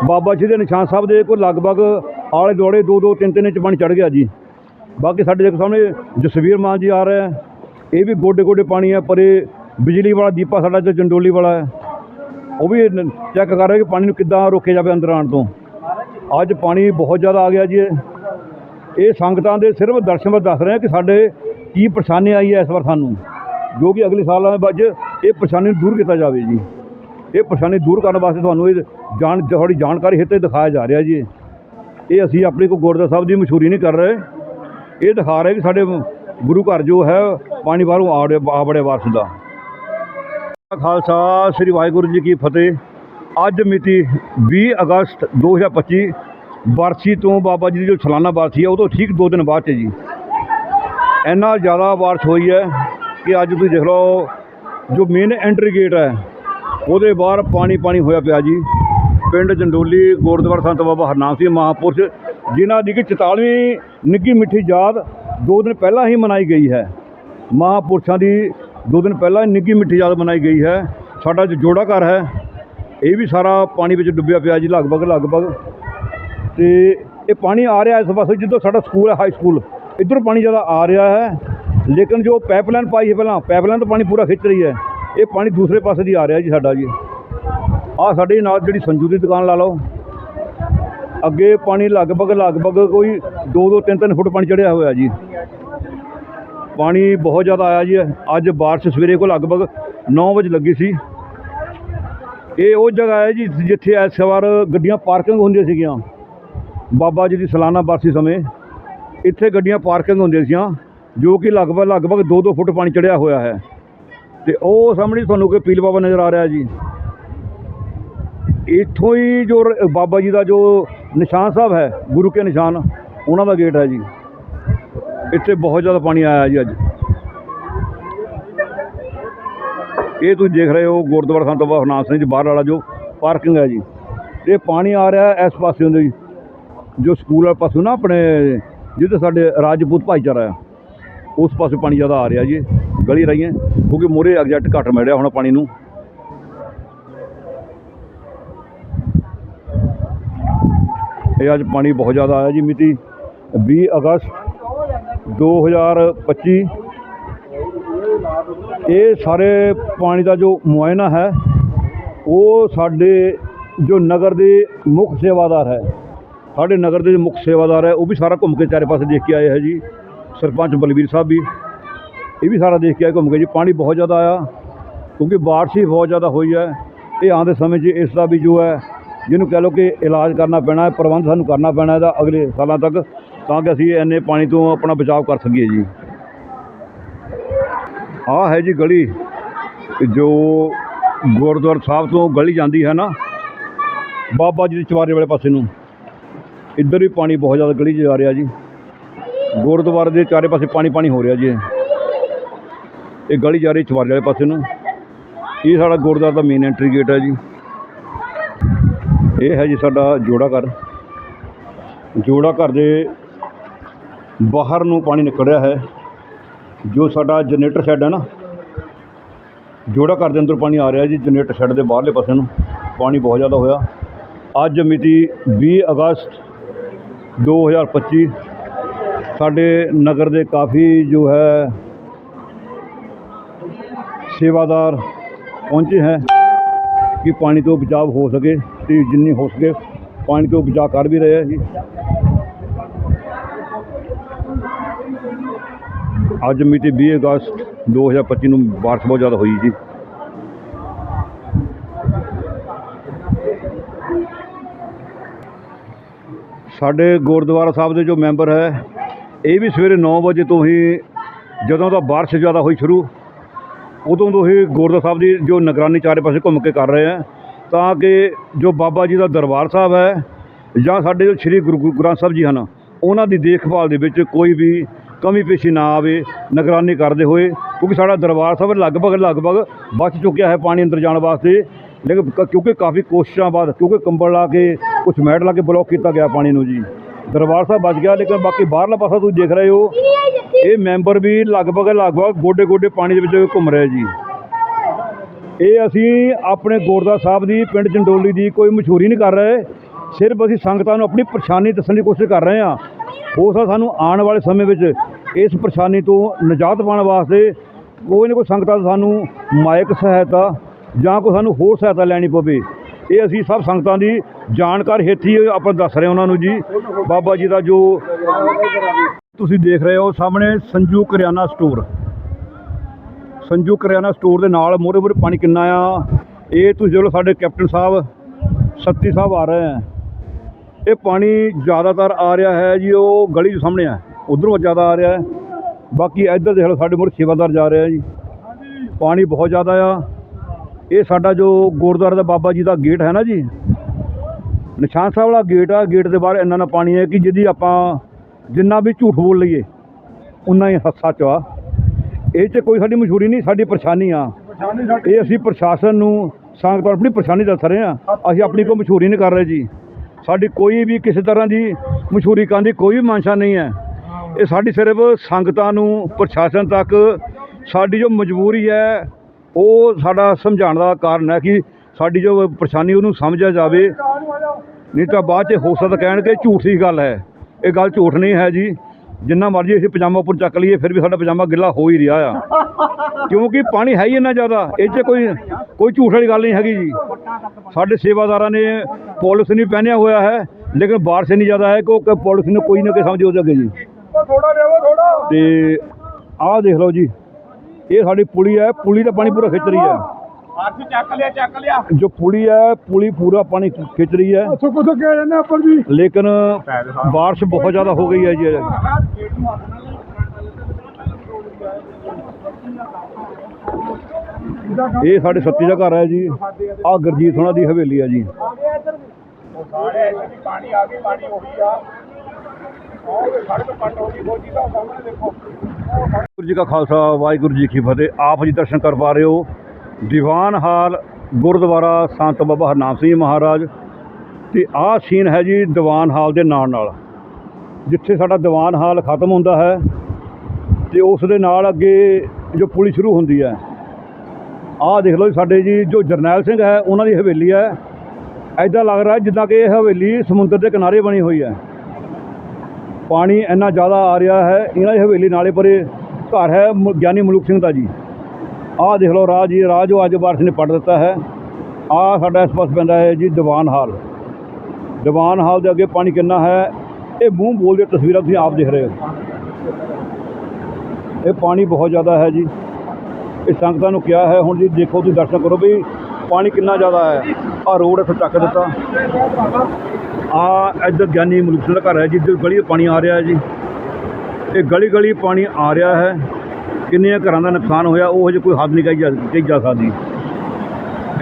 ਬਾਬਾ ਜੀ ਦੇ ਨਿਸ਼ਾਨ ਸਾਹਿਬ ਦੇ ਕੋਲ ਲਗਭਗ ਆਲੇ ਦੁਆਲੇ 2 2 3 3 ਇੰਚ ਪਾਣੀ ਚੜ ਗਿਆ ਜੀ। ਬਾਕੀ ਸਾਡੇ ਦੇਖੋ ਸਾਹਮਣੇ ਜਸਵੀਰ ਮਾਨ ਜੀ ਆ ਰਿਹਾ ਇਹ ਵੀ ਗੋਡੇ ਗੋਡੇ ਪਾਣੀ ਹੈ, ਪਰ ਇਹ ਬਿਜਲੀ ਵਾਲਾ ਦੀਪਾ ਸਾਡਾ ਜੋ ਜੰਡੋਲੀ ਵਾਲਾ ਹੈ, ਉਹ ਵੀ ਚੈੱਕ ਕਰ ਰਿਹਾ ਕਿ ਪਾਣੀ ਨੂੰ ਕਿੱਦਾਂ ਰੋਕਿਆ ਜਾਵੇ ਅੰਦਰ ਆਉਣ ਤੋਂ। ਅੱਜ ਪਾਣੀ ਬਹੁਤ ਜ਼ਿਆਦਾ ਆ ਗਿਆ ਜੀ ਇਹ। ਸੰਗਤਾਂ ਦੇ ਸਿਰਫ ਦਰਸ਼ਨ ਦੱਸ ਰਹੇ ਕਿ ਸਾਡੇ ਕੀ ਪਰੇਸ਼ਾਨੀ ਆਈ ਹੈ ਇਸ ਵਾਰ ਸਾਨੂੰ, ਜੋ ਕਿ ਅਗਲੇ ਸਾਲ ਦੇ ਵਿੱਚ ਇਹ ਪਰੇਸ਼ਾਨੀ ਨੂੰ ਦੂਰ ਕੀਤਾ ਜਾਵੇ ਜੀ। ਇਹ ਪਰੇਸ਼ਾਨੀ ਦੂਰ ਕਰਨ ਵਾਸਤੇ ਤੁਹਾਨੂੰ ਇਹ ਜਾਣ ਤੁਹਾਡੀ ਜਾਣਕਾਰੀ ਹਿੱਤੇ ਦਿਖਾਇਆ ਜਾ ਰਿਹਾ ਜੀ। ਇਹ ਅਸੀਂ ਆਪਣੀ ਕੋਈ ਗੁਰਦੁਆਰਾ ਸਾਹਿਬ ਦੀ ਮਸ਼ਹੂਰੀ ਨਹੀਂ ਕਰ ਰਹੇ। ਇਹ ਦਿਖਾ ਰਹੇ ਕਿ ਸਾਡੇ ਗੁਰੂ ਘਰ ਜੋ ਹੈ, ਪਾਣੀ ਬਾਹਰੋਂ ਆ ਵੜੇ ਆ ਵਾਰਸ ਦਾ। ਖਾਲਸਾ, ਸ੍ਰੀ ਵਾਹਿਗੁਰੂ ਜੀ ਕੀ ਫਤਿਹ। ਅੱਜ ਮਿਤੀ 20 ਅਗਸਤ 2025 ਬਰਸੀ ਤੋਂ ਬਾਬਾ ਜੀ ਦੀ ਜੋ ਸਾਲਾਨਾ ਬਰਸੀ ਹੈ ਉਹ ਤੋਂ ਠੀਕ ਦੋ ਦਿਨ ਬਾਅਦ 'ਚ ਜੀ। ਇੰਨਾ ਜ਼ਿਆਦਾ ਬਾਰਿਸ਼ ਹੋਈ ਹੈ ਕਿ ਅੱਜ ਤੁਸੀਂ ਦੇਖ ਲਓ, ਜੋ ਮੇਨ ਐਂਟਰੀ ਗੇਟ ਹੈ ਉਹਦੇ ਬਾਹਰ ਪਾਣੀ ਪਾਣੀ ਹੋਇਆ ਪਿਆ ਜੀ। ਪਿੰਡ ਜੰਡੋਲੀ ਗੁਰਦੁਆਰਾ ਸੰਤ ਬਾਬਾ ਹਰਨਾਮ ਸਿੰਘ ਮਹਾਂਪੁਰਸ਼, ਜਿਨ੍ਹਾਂ ਦੀ ਕਿ 44ਵੀਂ ਨਿੱਗੀ ਮਿੱਠੀ ਯਾਦ ਦੋ ਦਿਨ ਪਹਿਲਾਂ ਹੀ ਮਨਾਈ ਗਈ ਹੈ। ਮਹਾਂਪੁਰਸ਼ਾਂ ਦੀ ਦੋ ਦਿਨ ਪਹਿਲਾਂ ਹੀ ਨਿੱਗੀ ਮਿੱਠੀ ਯਾਦ ਮਨਾਈ ਗਈ ਹੈ। ਸਾਡਾ ਜੋ ਜੋੜਾ ਘਰ ਹੈ। ਇਹ ਵੀ ਸਾਰਾ ਪਾਣੀ ਵਿੱਚ ਡੁੱਬਿਆ ਪਿਆ ਜੀ, ਲਗਭਗ ਲਗਭਗ। ਤੇ ਇਹ ਪਾਣੀ ਆ ਰਿਹਾ ਇਸ ਪਾਸੇ ਜਿੱਦੋਂ ਸਾਡਾ ਸਕੂਲ ਹੈ ਹਾਈ ਸਕੂਲ ਇੱਧਰ ਪਾਣੀ ਜ਼ਿਆਦਾ ਆ ਰਿਹਾ ਹੈ। ਲੇਕਿਨ ਜੋ ਪਾਈਪਲਾਈਨ ਪਾਈ ਹੈ ਪਹਿਲਾਂ ਪਾਈਪਲਾਈਨ ਤੋਂ ਪਾਣੀ ਪੂਰਾ ਖਿੱਚ ਰਹੀ ਹੈ। ਇਹ ਪਾਣੀ ਦੂਸਰੇ ਪਾਸੇ ਦੀ ਆ ਰਿਹਾ ਜੀ ਸਾਡਾ ਜੀ। ਆ ਸਾਡੇ ਨਾਲ ਜਿਹੜੀ ਸੰਜੂ ਦੀ ਦੁਕਾਨ ਲਾ ਲਓ। ਅੱਗੇ ਪਾਣੀ ਲਗਭਗ ਲਗਭਗ ਕੋਈ 2-2 3-3 ਫੁੱਟ ਪਾਣੀ ਚੜਿਆ ਹੋਇਆ ਜੀ। ਪਾਣੀ ਬਹੁਤ ਜ਼ਿਆਦਾ ਆਇਆ ਜੀ। ਅੱਜ ਬਾਰਿਸ਼ ਸਵੇਰੇ ਕੋ ਲਗਭਗ 9 ਵਜੇ ਲੱਗੀ ਸੀ। ਇਹ ਉਹ ਜਗ੍ਹਾ ਹੈ ਜੀ ਜਿੱਥੇ ਇਸ ਵਾਰ ਗੱਡੀਆਂ ਪਾਰਕਿੰਗ ਹੁੰਦੀਆਂ ਸੀਗੀਆਂ। ਬਾਬਾ ਜੀ ਦੀ ਸਾਲਾਨਾ ਬਰਸੀ ਸਮੇਂ ਇੱਥੇ ਗੱਡੀਆਂ ਪਾਰਕਿੰਗ ਹੁੰਦੀਆਂ ਸੀਆਂ, ਜੋ ਕਿ ਲਗਭਗ ਲਗਭਗ 2-2 ਫੁੱਟ ਪਾਣੀ ਚੜਿਆ ਹੋਇਆ ਹੈ। ਤੇ ਉਹ ਸਾਹਮਣੇ ਤੁਹਾਨੂੰ ਕੋਈ ਪੀਲ ਬਾਬਾ ਨਜ਼ਰ ਆ ਰਿਹਾ ਜੀ। ਇੱਥੋਂ ਹੀ ਜੋ ਬਾਬਾ ਜੀ ਦਾ ਜੋ ਨਿਸ਼ਾਨ ਸਾਹਿਬ ਹੈ, ਗੁਰੂ ਕੇ ਨਿਸ਼ਾਨ, ਉਹਨਾਂ ਦਾ ਗੇਟ ਹੈ ਜੀ। ਇੱਥੇ ਬਹੁਤ ਜ਼ਿਆਦਾ ਪਾਣੀ ਆਇਆ ਜੀ ਅੱਜ। ਇਹ ਤੁਸੀਂ ਦੇਖ ਰਹੇ ਹੋ ਗੁਰਦੁਆਰਾ ਸੰਤ ਬਾਬਾ ਹਰਨਾਮ ਸਿੰਘ ਜੀ, ਬਾਹਰ ਵਾਲਾ ਜੋ ਪਾਰਕਿੰਗ ਹੈ ਜੀ। ਇਹ ਪਾਣੀ ਆ ਰਿਹਾ ਇਸ ਪਾਸੇ ਪਾਸਿਓਂ ਜੀ ਜੋ ਸਕੂਲ ਵਾਲੇ ਪਾਸੋਂ ਨਾ ਆਪਣੇ ਜਿੱਥੇ ਸਾਡੇ ਰਾਜਪੂਤ ਭਾਈਚਾਰਾ ਹੈ ਉਸ ਪਾਸੇ ਪਾਣੀ ਜ਼ਿਆਦਾ ਆ ਰਿਹਾ ਜੀ। ਗਲੀ ਰਹੀ ਹੈ, ਕਿਉਂਕਿ ਮੋਰੇ ਐਗਜ਼ੈਕਟ ਘੱਟ ਮਿਲ ਰਿਹਾ ਹੁਣ ਪਾਣੀ ਨੂੰ। ਇਹ ਅੱਜ ਪਾਣੀ ਬਹੁਤ ਜ਼ਿਆਦਾ ਆਇਆ ਜੀ ਮਿਤੀ 20 ਅਗਸਤ 2025 ਇਹ ਸਾਰੇ ਪਾਣੀ ਦਾ ਜੋ ਮੁਆਇਨਾ ਹੈ, ਉਹ ਸਾਡੇ ਜੋ ਨਗਰ ਦੇ ਮੁੱਖ ਸੇਵਾਦਾਰ ਹੈ, ਸਾਡੇ ਨਗਰ ਦੇ ਮੁੱਖ ਸੇਵਾਦਾਰ ਹੈ, ਉਹ ਵੀ ਸਾਰਾ ਘੁੰਮ ਕੇ ਚਾਰੇ ਪਾਸੇ ਦੇਖ ਕੇ ਆਏ ਹੈ ਜੀ। ਸਰਪੰਚ ਬਲਵੀਰ ਸਾਹਿਬ ਵੀ। ਇਹ ਵੀ ਸਾਰਾ ਦੇਖ ਕੇ ਆਏ ਘੁੰਮ ਕੇ ਜੀ, ਪਾਣੀ ਬਹੁਤ ਜ਼ਿਆਦਾ ਆਇਆ, ਕਿਉਂਕਿ ਬਾਰਿਸ਼ ਹੀ ਬਹੁਤ ਜ਼ਿਆਦਾ ਹੋਈ ਹੈ। ਇਹ ਆਉਂਦੇ ਸਮੇਂ 'ਚ ਇਸ ਦਾ ਵੀ ਜੋ ਹੈ, ਜਿਹਨੂੰ ਕਹਿ ਲਓ ਕਿ ਇਲਾਜ ਕਰਨਾ ਪੈਣਾ ਹੈ, ਪ੍ਰਬੰਧ ਸਾਨੂੰ ਕਰਨਾ ਪੈਣਾ ਇਹਦਾ ਅਗਲੇ ਸਾਲਾਂ ਤੱਕ, ਤਾਂ ਕਿ ਅਸੀਂ ਇੰਨੇ ਪਾਣੀ ਤੋਂ ਆਪਣਾ ਬਚਾਅ ਕਰ ਸਕੀਏ ਜੀ। ਆਹ ਹੈ ਜੀ ਗਲੀ, ਜੋ ਗੁਰਦੁਆਰਾ ਸਾਹਿਬ ਤੋਂ ਗਲੀ ਜਾਂਦੀ ਹੈ ਨਾ, ਬਾਬਾ ਜੀ ਦੇ ਚਵਾਰੇ ਵਾਲੇ ਪਾਸੇ ਨੂੰ। ਇੱਧਰ ਵੀ ਪਾਣੀ ਬਹੁਤ ਜ਼ਿਆਦਾ ਗਲੀ 'ਚ ਜਾ ਰਿਹਾ ਜੀ। ਗੁਰਦੁਆਰੇ ਦੇ ਚਾਰੇ ਪਾਸੇ ਪਾਣੀ ਪਾਣੀ ਹੋ ਰਿਹਾ ਜੀ। ਇਹ। ਗਲੀ ਜਾ ਰਹੀ ਚਵਾਰੇ ਵਾਲੇ ਪਾਸੇ ਨੂੰ। ਇਹ ਸਾਡਾ ਗੁਰਦੁਆਰਾ ਦਾ ਮੇਨ ਐਂਟਰੀ ਗੇਟ ਹੈ ਜੀ। ਇਹ ਹੈ ਜੀ ਸਾਡਾ ਜੋੜਾ ਘਰ। ਜੋੜਾ ਘਰ ਦੇ ਬਾਹਰ ਨੂੰ ਪਾਣੀ ਨਿਕਲ ਰਿਹਾ ਹੈ। ਜੋ ਸਾਡਾ ਜਨਰੇਟਰ ਸ਼ੈੱਡ ਹੈ ਨਾ, ਜੋੜਾ ਘਰ ਦੇ ਅੰਦਰ ਪਾਣੀ ਆ ਰਿਹਾ ਜੀ ਜਨਰੇਟਰ ਸ਼ੈੱਡ ਦੇ ਬਾਹਰਲੇ ਪਾਸੇ ਨੂੰ। ਪਾਣੀ ਬਹੁਤ ਜ਼ਿਆਦਾ ਹੋਇਆ। ਅੱਜ ਮਿਤੀ 20 ਅਗਸਤ 2025 ਸਾਡੇ ਨਗਰ ਦੇ ਕਾਫੀ ਜੋ ਹੈ ਸੇਵਾਦਾਰ ਪਹੁੰਚੇ ਹੈ ਕਿ ਪਾਣੀ ਤੋਂ ਬਚਾਅ ਹੋ ਸਕੇ ਤੇ ਜਿੰਨੀ ਹੋ ਸਕੇ ਪਾਣੀ ਤੋਂ ਬਚਾਅ ਕਰ ਵੀ ਰਹੇ ਹੈ ਜੀ। ਅੱਜ ਮਿਤੀ 20 ਅਗਸਤ 2025 ਨੂੰ ਬਾਰਿਸ਼ ਬਹੁਤ ਜ਼ਿਆਦਾ ਹੋਈ ਜੀ। ਸਾਡੇ ਗੁਰਦੁਆਰਾ ਸਾਹਿਬ ਦੇ ਜੋ ਮੈਂਬਰ ਹੈ, ਇਹ ਵੀ ਸਵੇਰੇ 9 ਵਜੇ ਤੋਂ ਹੀ ਜਦੋਂ ਦਾ ਬਾਰਿਸ਼ ਜ਼ਿਆਦਾ ਹੋਈ ਸ਼ੁਰੂ ਉਦੋਂ ਤੋਂ ਹੀ ਗੁਰਦੁਆਰਾ ਸਾਹਿਬ ਦੀ ਜੋ ਨਿਗਰਾਨੀ ਚਾਰੇ ਪਾਸੇ ਘੁੰਮ ਕੇ ਕਰ ਰਹੇ ਆ। ਤਾਂ ਕਿ ਜੋ ਬਾਬਾ ਜੀ ਦਾ ਦਰਬਾਰ ਸਾਹਿਬ ਹੈ ਜਾਂ ਸਾਡੇ ਜੋ ਸ੍ਰੀ ਗੁਰੂ ਗੁਰੂ ਗ੍ਰੰਥ ਸਾਹਿਬ ਜੀ ਹਨ, ਉਹਨਾਂ ਦੀ ਦੇਖਭਾਲ ਦੇ ਵਿੱਚ ਕੋਈ ਵੀ ਕਮੀ ਪੇਸ਼ੀ ਨਾ ਆਵੇ, ਨਿਗਰਾਨੀ ਕਰਦੇ ਹੋਏ, ਕਿਉਂਕਿ ਸਾਡਾ ਦਰਬਾਰ ਸਾਹਿਬ ਲਗਭਗ ਲਗਭਗ ਬਚ ਚੁੱਕਿਆ ਹੈ ਪਾਣੀ ਅੰਦਰ ਜਾਣ ਵਾਸਤੇ। ਲੇਕਿਨ ਕ- ਕਿਉਂਕਿ ਕਾਫੀ ਕੋਸ਼ਿਸ਼ਾਂ ਬਾਅਦ, ਕਿਉਂਕਿ ਕੰਬਲ ਲਾ ਕੇ ਕੁਝ ਮੈਟ ਲਾ ਕੇ ਬਲੌਕ ਕੀਤਾ ਗਿਆ ਪਾਣੀ ਨੂੰ ਜੀ। ਦਰਬਾਰ ਸਾਹਿਬ ਬਚ ਗਿਆ, ਲੇਕਿਨ ਬਾਕੀ ਬਾਹਰਲਾ ਪਾਸਾ ਤੁਸੀਂ ਦੇਖ ਰਹੇ ਹੋ ਇਹ ਮੈਂਬਰ ਵੀ ਲਗਭਗ ਲਗਭਗ ਗੋਡੇ ਗੋਡੇ ਪਾਣੀ ਦੇ ਵਿੱਚ ਘੁੰਮ ਰਹੇ ਜੀ। ਇਹ ਅਸੀਂ ਆਪਣੇ ਗੁਰਦੁਆਰਾ ਸਾਹਿਬ ਦੀ, ਪਿੰਡ ਜੰਡੋਲੀ ਦੀ ਕੋਈ ਮਸ਼ਹੂਰੀ ਨਹੀਂ ਕਰ ਰਹੇ। ਸਿਰਫ ਅਸੀਂ ਸੰਗਤਾਂ ਨੂੰ ਆਪਣੀ ਪਰੇਸ਼ਾਨੀ ਦੱਸਣ ਦੀ ਕੋਸ਼ਿਸ਼ ਕਰ ਰਹੇ ਹਾਂ। ਹੋ ਸਕਦਾ ਸਾਨੂੰ ਆਉਣ ਵਾਲੇ ਸਮੇਂ ਵਿੱਚ ਇਸ ਪਰੇਸ਼ਾਨੀ ਤੋਂ ਨਿਜਾਤ ਪਾਉਣ ਵਾਸਤੇ ਕੋਈ ਨਾ ਕੋਈ ਸੰਗਤਾਂ ਤੋਂ ਸਾਨੂੰ ਮਾਇਕ ਸਹਾਇਤਾ ਜਾਂ ਕੋਈ ਸਾਨੂੰ ਹੋਰ ਸਹਾਇਤਾ ਲੈਣੀ ਪਵੇ। ਇਹ ਅਸੀਂ ਸਭ ਸੰਗਤਾਂ ਦੀ ਜਾਣਕਾਰੀ ਹੇਠੀ ਆਪਾਂ ਦੱਸ ਰਹੇ ਉਹਨਾਂ ਨੂੰ ਜੀ। ਬਾਬਾ ਜੀ ਦਾ ਜੋ ਤੁਸੀਂ ਦੇਖ ਰਹੇ ਹੋ ਸਾਹਮਣੇ ਸੰਜੂ ਕਰਿਆਨਾ ਸਟੋਰ ਸੰਜੂ ਕਰਿਆਨਾ ਸਟੋਰ ਦੇ ਨਾਲ ਮੋਰੇ ਮੋਰੇ ਪਾਣੀ ਕਿੰਨਾ ਆ? ਇਹ ਤੁਸੀਂ ਦੇਖ ਸਾਡੇ ਕੈਪਟਨ ਸਾਹਿਬ, ਸੱਤੀ ਸਾਹਿਬ ਆ ਰਹੇ ਆ ਇਹ ਪਾਣੀ ਜ਼ਿਆਦਾਤਰ ਆ ਰਿਹਾ ਹੈ ਜੀ, ਉਹ ਗਲੀ ਦੇ ਸਾਹਮਣੇ ਆ ਉਧਰੋਂ ਜ਼ਿਆਦਾ ਆ ਰਿਹਾ ਹੈ। ਬਾਕੀ ਇੱਧਰ ਦੇਖ ਲਓ ਸਾਡੇ ਮੋਰੇ ਸੇਵਾਦਾਰ ਜਾ ਰਿਹਾ ਜੀ। ਪਾਣੀ ਬਹੁਤ ਜ਼ਿਆਦਾ ਆ। ਇਹ ਸਾਡਾ ਜੋ ਗੁਰਦੁਆਰਾ ਦਾ ਬਾਬਾ ਜੀ ਦਾ ਗੇਟ ਹੈ ਨਾ ਜੀ। ਨਿਸ਼ਾਨ ਸਾਹਿਬ ਵਾਲਾ ਗੇਟ ਆ। ਗੇਟ ਦੇ ਬਾਹਰ ਇੰਨਾ ਨਾ ਪਾਣੀ ਹੈ ਕਿ ਜਿਹਦੀ ਆਪਾਂ ਜਿੰਨਾ ਵੀ ਝੂਠ ਬੋਲ ਲਈਏ ਉਨਾ ਹੀ ਸੱਚ ਆ। ਇਹ 'ਚ ਕੋਈ ਸਾਡੀ ਮਸ਼ਹੂਰੀ ਨਹੀਂ ਸਾਡੀ ਪਰੇਸ਼ਾਨੀ ਆ। ਇਹ ਅਸੀਂ ਪ੍ਰਸ਼ਾਸਨ ਨੂੰ ਸੰਗਤ ਨੂੰ ਆਪਣੀ ਪਰੇਸ਼ਾਨੀ ਦੱਸ ਰਹੇ ਆ। ਅਸੀਂ ਆਪਣੀ ਕੋਈ ਮਸ਼ਹੂਰੀ ਨਹੀਂ ਕਰ ਰਹੇ ਜੀ। ਸਾਡੀ ਕੋਈ ਵੀ ਕਿਸੇ ਤਰ੍ਹਾਂ ਦੀ ਮਸ਼ਹੂਰੀ ਕਰਨ ਦੀ ਕੋਈ ਵੀ ਮਨਸ਼ਾ ਨਹੀਂ ਹੈ। ਇਹ ਸਾਡੀ ਸਿਰਫ ਸੰਗਤਾਂ ਨੂੰ ਪ੍ਰਸ਼ਾਸਨ ਤੱਕ ਸਾਡੀ ਜੋ ਮਜਬੂਰੀ ਹੈ ਉਹ ਸਾਡਾ ਸਮਝਾਉਣ ਦਾ ਕਾਰਨ ਹੈ ਕਿ ਸਾਡੀ ਜੋ ਪਰੇਸ਼ਾਨੀ ਉਹਨੂੰ ਸਮਝਿਆ ਜਾਵੇ। ਨਹੀਂ ਤਾਂ ਬਾਅਦ 'ਚ ਹੋ ਸਕਦਾ ਕਹਿਣਗੇ ਝੂਠੀ ਗੱਲ ਹੈ। ਇਹ ਗੱਲ ਝੂਠ ਨਹੀਂ ਹੈ ਜੀ। ਜਿੰਨਾ ਮਰਜ਼ੀ ਅਸੀਂ ਪਜਾਮਾ ਉੱਪਰ ਚੱਕ ਲਈਏ ਫਿਰ ਵੀ ਸਾਡਾ ਪਜਾਮਾ ਗਿੱਲਾ ਹੋ ਹੀ ਰਿਹਾ ਆ। ਕਿਉਂਕਿ ਪਾਣੀ ਹੈ ਹੀ ਇੰਨਾ ਜ਼ਿਆਦਾ ਇਹ 'ਚ ਕੋਈ ਕੋਈ ਝੂਠ ਵਾਲੀ ਗੱਲ ਨਹੀਂ ਹੈਗੀ ਜੀ। ਸਾਡੇ ਸੇਵਾਦਾਰਾਂ ਨੇ ਪੁਲਿਸ ਨਹੀਂ ਪਹਿਨਿਆ ਹੋਇਆ ਹੈ ਲੇਕਿਨ ਬਾਰਿਸ਼ ਇੰਨੀ ਜ਼ਿਆਦਾ ਹੈ ਕਿ ਉਹ ਪੁਲਿਸ ਨੂੰ ਕੋਈ ਨਾ ਕੋਈ ਸਮਝ ਹੋ ਸਕੇ ਜੀ। ਤੇ ਆਹ ਦੇਖ ਲਓ ਜੀ ਇਹ ਸਾਡੀ ਪੁਲੀ ਹੈ ਪੁਲੀ ਦਾ ਪਾਣੀ ਪੂਰਾ ਖਿੱਚ ਰਹੀ ਹੈ। ਹੱਥ ਚੱਕ ਲਿਆ ਚੱਕ ਲਿਆ। ਜੋ ਪੁਲੀ ਹੈ ਪੁਲੀ ਪੂਰਾ ਪਾਣੀ ਖਿੱਚ ਰਹੀ ਹੈ। ਉੱਥੋਂ ਕੁੱਥੋਂ ਕਹਿ ਜਾਂਦੇ ਉੱਪਰ ਜੀ। ਲੇਕਿਨ ਬਾਰਿਸ਼ ਬਹੁਤ ਜ਼ਿਆਦਾ ਹੋ ਗਈ ਹੈ ਜੀ। ਇਹ। ਇਹ ਸਾਡੇ ਸੱਤੀ ਦਾ ਘਰ ਹੈ ਜੀ। ਆਹ ਗੁਰਜੀਤ ਹੋਣਾ ਦੀ ਹਵੇਲੀ ਹੈ ਜੀ। ਸਾਰੇ ਇੱਥੇ ਵੀ ਪਾਣੀ ਆ ਗਈ ਪਾਣੀ ਉਹੀ ਆ। ਉਹ ਸੜਕ ਪੱਟ ਹੋ ਗਈ ਫੌਜੀ ਦਾ ਸਾਹਮਣੇ ਦੇਖੋ। ਵਾਹਿਗੁਰੂ ਜੀ ਕਾ ਖਾਲਸਾ ਵਾਹਿਗੁਰੂ ਜੀ ਕੀ ਫਤਿਹ। ਆਪ ਜੀ ਦਰਸ਼ਨ ਕਰ ਪਾ ਰਹੇ ਹੋ। ਦੀਵਾਨ ਹਾਲ ਗੁਰਦੁਆਰਾ ਸੰਤ ਬਾਬਾ ਹਰਨਾਮ ਸਿੰਘ ਮਹਾਰਾਜ ਤੇ ਆਹ ਸੀਨ ਹੈ ਜੀ ਦੀਵਾਨ ਹਾਲ ਦੇ ਨਾਲ ਨਾਲ, ਜਿੱਥੇ ਸਾਡਾ ਦੀਵਾਨ ਹਾਲ ਖਤਮ ਹੁੰਦਾ ਹੈ ਤੇ ਉਸ ਦੇ ਨਾਲ ਅੱਗੇ ਜੋ ਪੁਲੀ ਸ਼ੁਰੂ ਹੁੰਦੀ ਹੈ, ਆਹ ਦੇਖ ਲਓ ਜੀ ਸਾਡੇ ਜੀ ਜੋ ਜਰਨੈਲ ਸਿੰਘ ਹੈ, ਉਹਨਾਂ ਦੀ ਹਵੇਲੀ ਹੈ ਐਦਾਂ ਲੱਗ ਰਿਹਾ ਜਿੱਦਾਂ ਕਿ ਇਹ ਹਵੇਲੀ ਸਮੁੰਦਰ ਦੇ ਕਿਨਾਰੇ ਬਣੀ ਹੋਈ ਹੈ। ਪਾਣੀ ਇੰਨਾ ਜ਼ਿਆਦਾ ਆ ਰਿਹਾ ਹੈ, ਇਹਨਾਂ ਦੀ ਹਵੇਲੀ ਨਾਲੇ ਪਰੇ ਘਰ ਹੈ ਗਿਆਨੀ ਮਲੂਕ ਸਿੰਘ ਦਾ ਜੀ। ਆਹ ਦੇਖ ਲਓ ਰਾਜ ਜੀ ਰਾਹ ਜੋ ਅੱਜ ਬਾਰਿਸ਼ ਨੇ ਪੜ ਦਿੱਤਾ ਹੈ। ਆਹ ਸਾਡਾ ਇਸ ਪਾਸ ਪੈਂਦਾ ਹੈ ਜੀ, ਦੀਵਾਨ ਹਾਲ। ਦੀਵਾਨ ਹਾਲ ਦੇ ਅੱਗੇ ਪਾਣੀ ਕਿੰਨਾ ਹੈ, ਇਹ ਮੂੰਹ ਬੋਲਦੇ ਤਸਵੀਰਾਂ ਤੁਸੀਂ ਆਪ ਦੇਖ ਰਹੇ ਹੋ। ਇਹ ਪਾਣੀ ਬਹੁਤ ਜ਼ਿਆਦਾ ਹੈ ਜੀ। ਇਹ ਸੰਗਤਾਂ ਨੂੰ ਕਿਹਾ ਹੈ, ਹੁਣ ਜੀ ਦੇਖੋ ਤੁਸੀਂ ਦਰਸ਼ਨ ਕਰੋ ਵੀ ਪਾਣੀ ਕਿੰਨਾ ਜ਼ਿਆਦਾ ਹੈ। ਆਹ ਰੋਡ ਇੱਥੇ ਚੱਕ ਦਿੱਤਾ। ਆ ਇੱਧਰ ਗਿਆਨੀ ਮਲੂਕ ਸਿੰਘ ਦਾ ਘਰ ਹੈ ਜਿੱਧਰ ਗਲੀ ਪਾਣੀ ਆ ਰਿਹਾ ਹੈ ਜੀ। ਇਹ ਗਲੀ ਗਲੀ ਪਾਣੀ ਆ ਰਿਹਾ ਹੈ। ਕਿੰਨੇ ਘਰਾਂ ਦਾ ਨੁਕਸਾਨ ਹੋਇਆ, ਉਹ ਹਜੇ ਕੋਈ ਹੱਦ ਨਹੀਂ ਕਹੀ ਜਾ ਕਹੀ ਜਾ ਸਕਦੀ।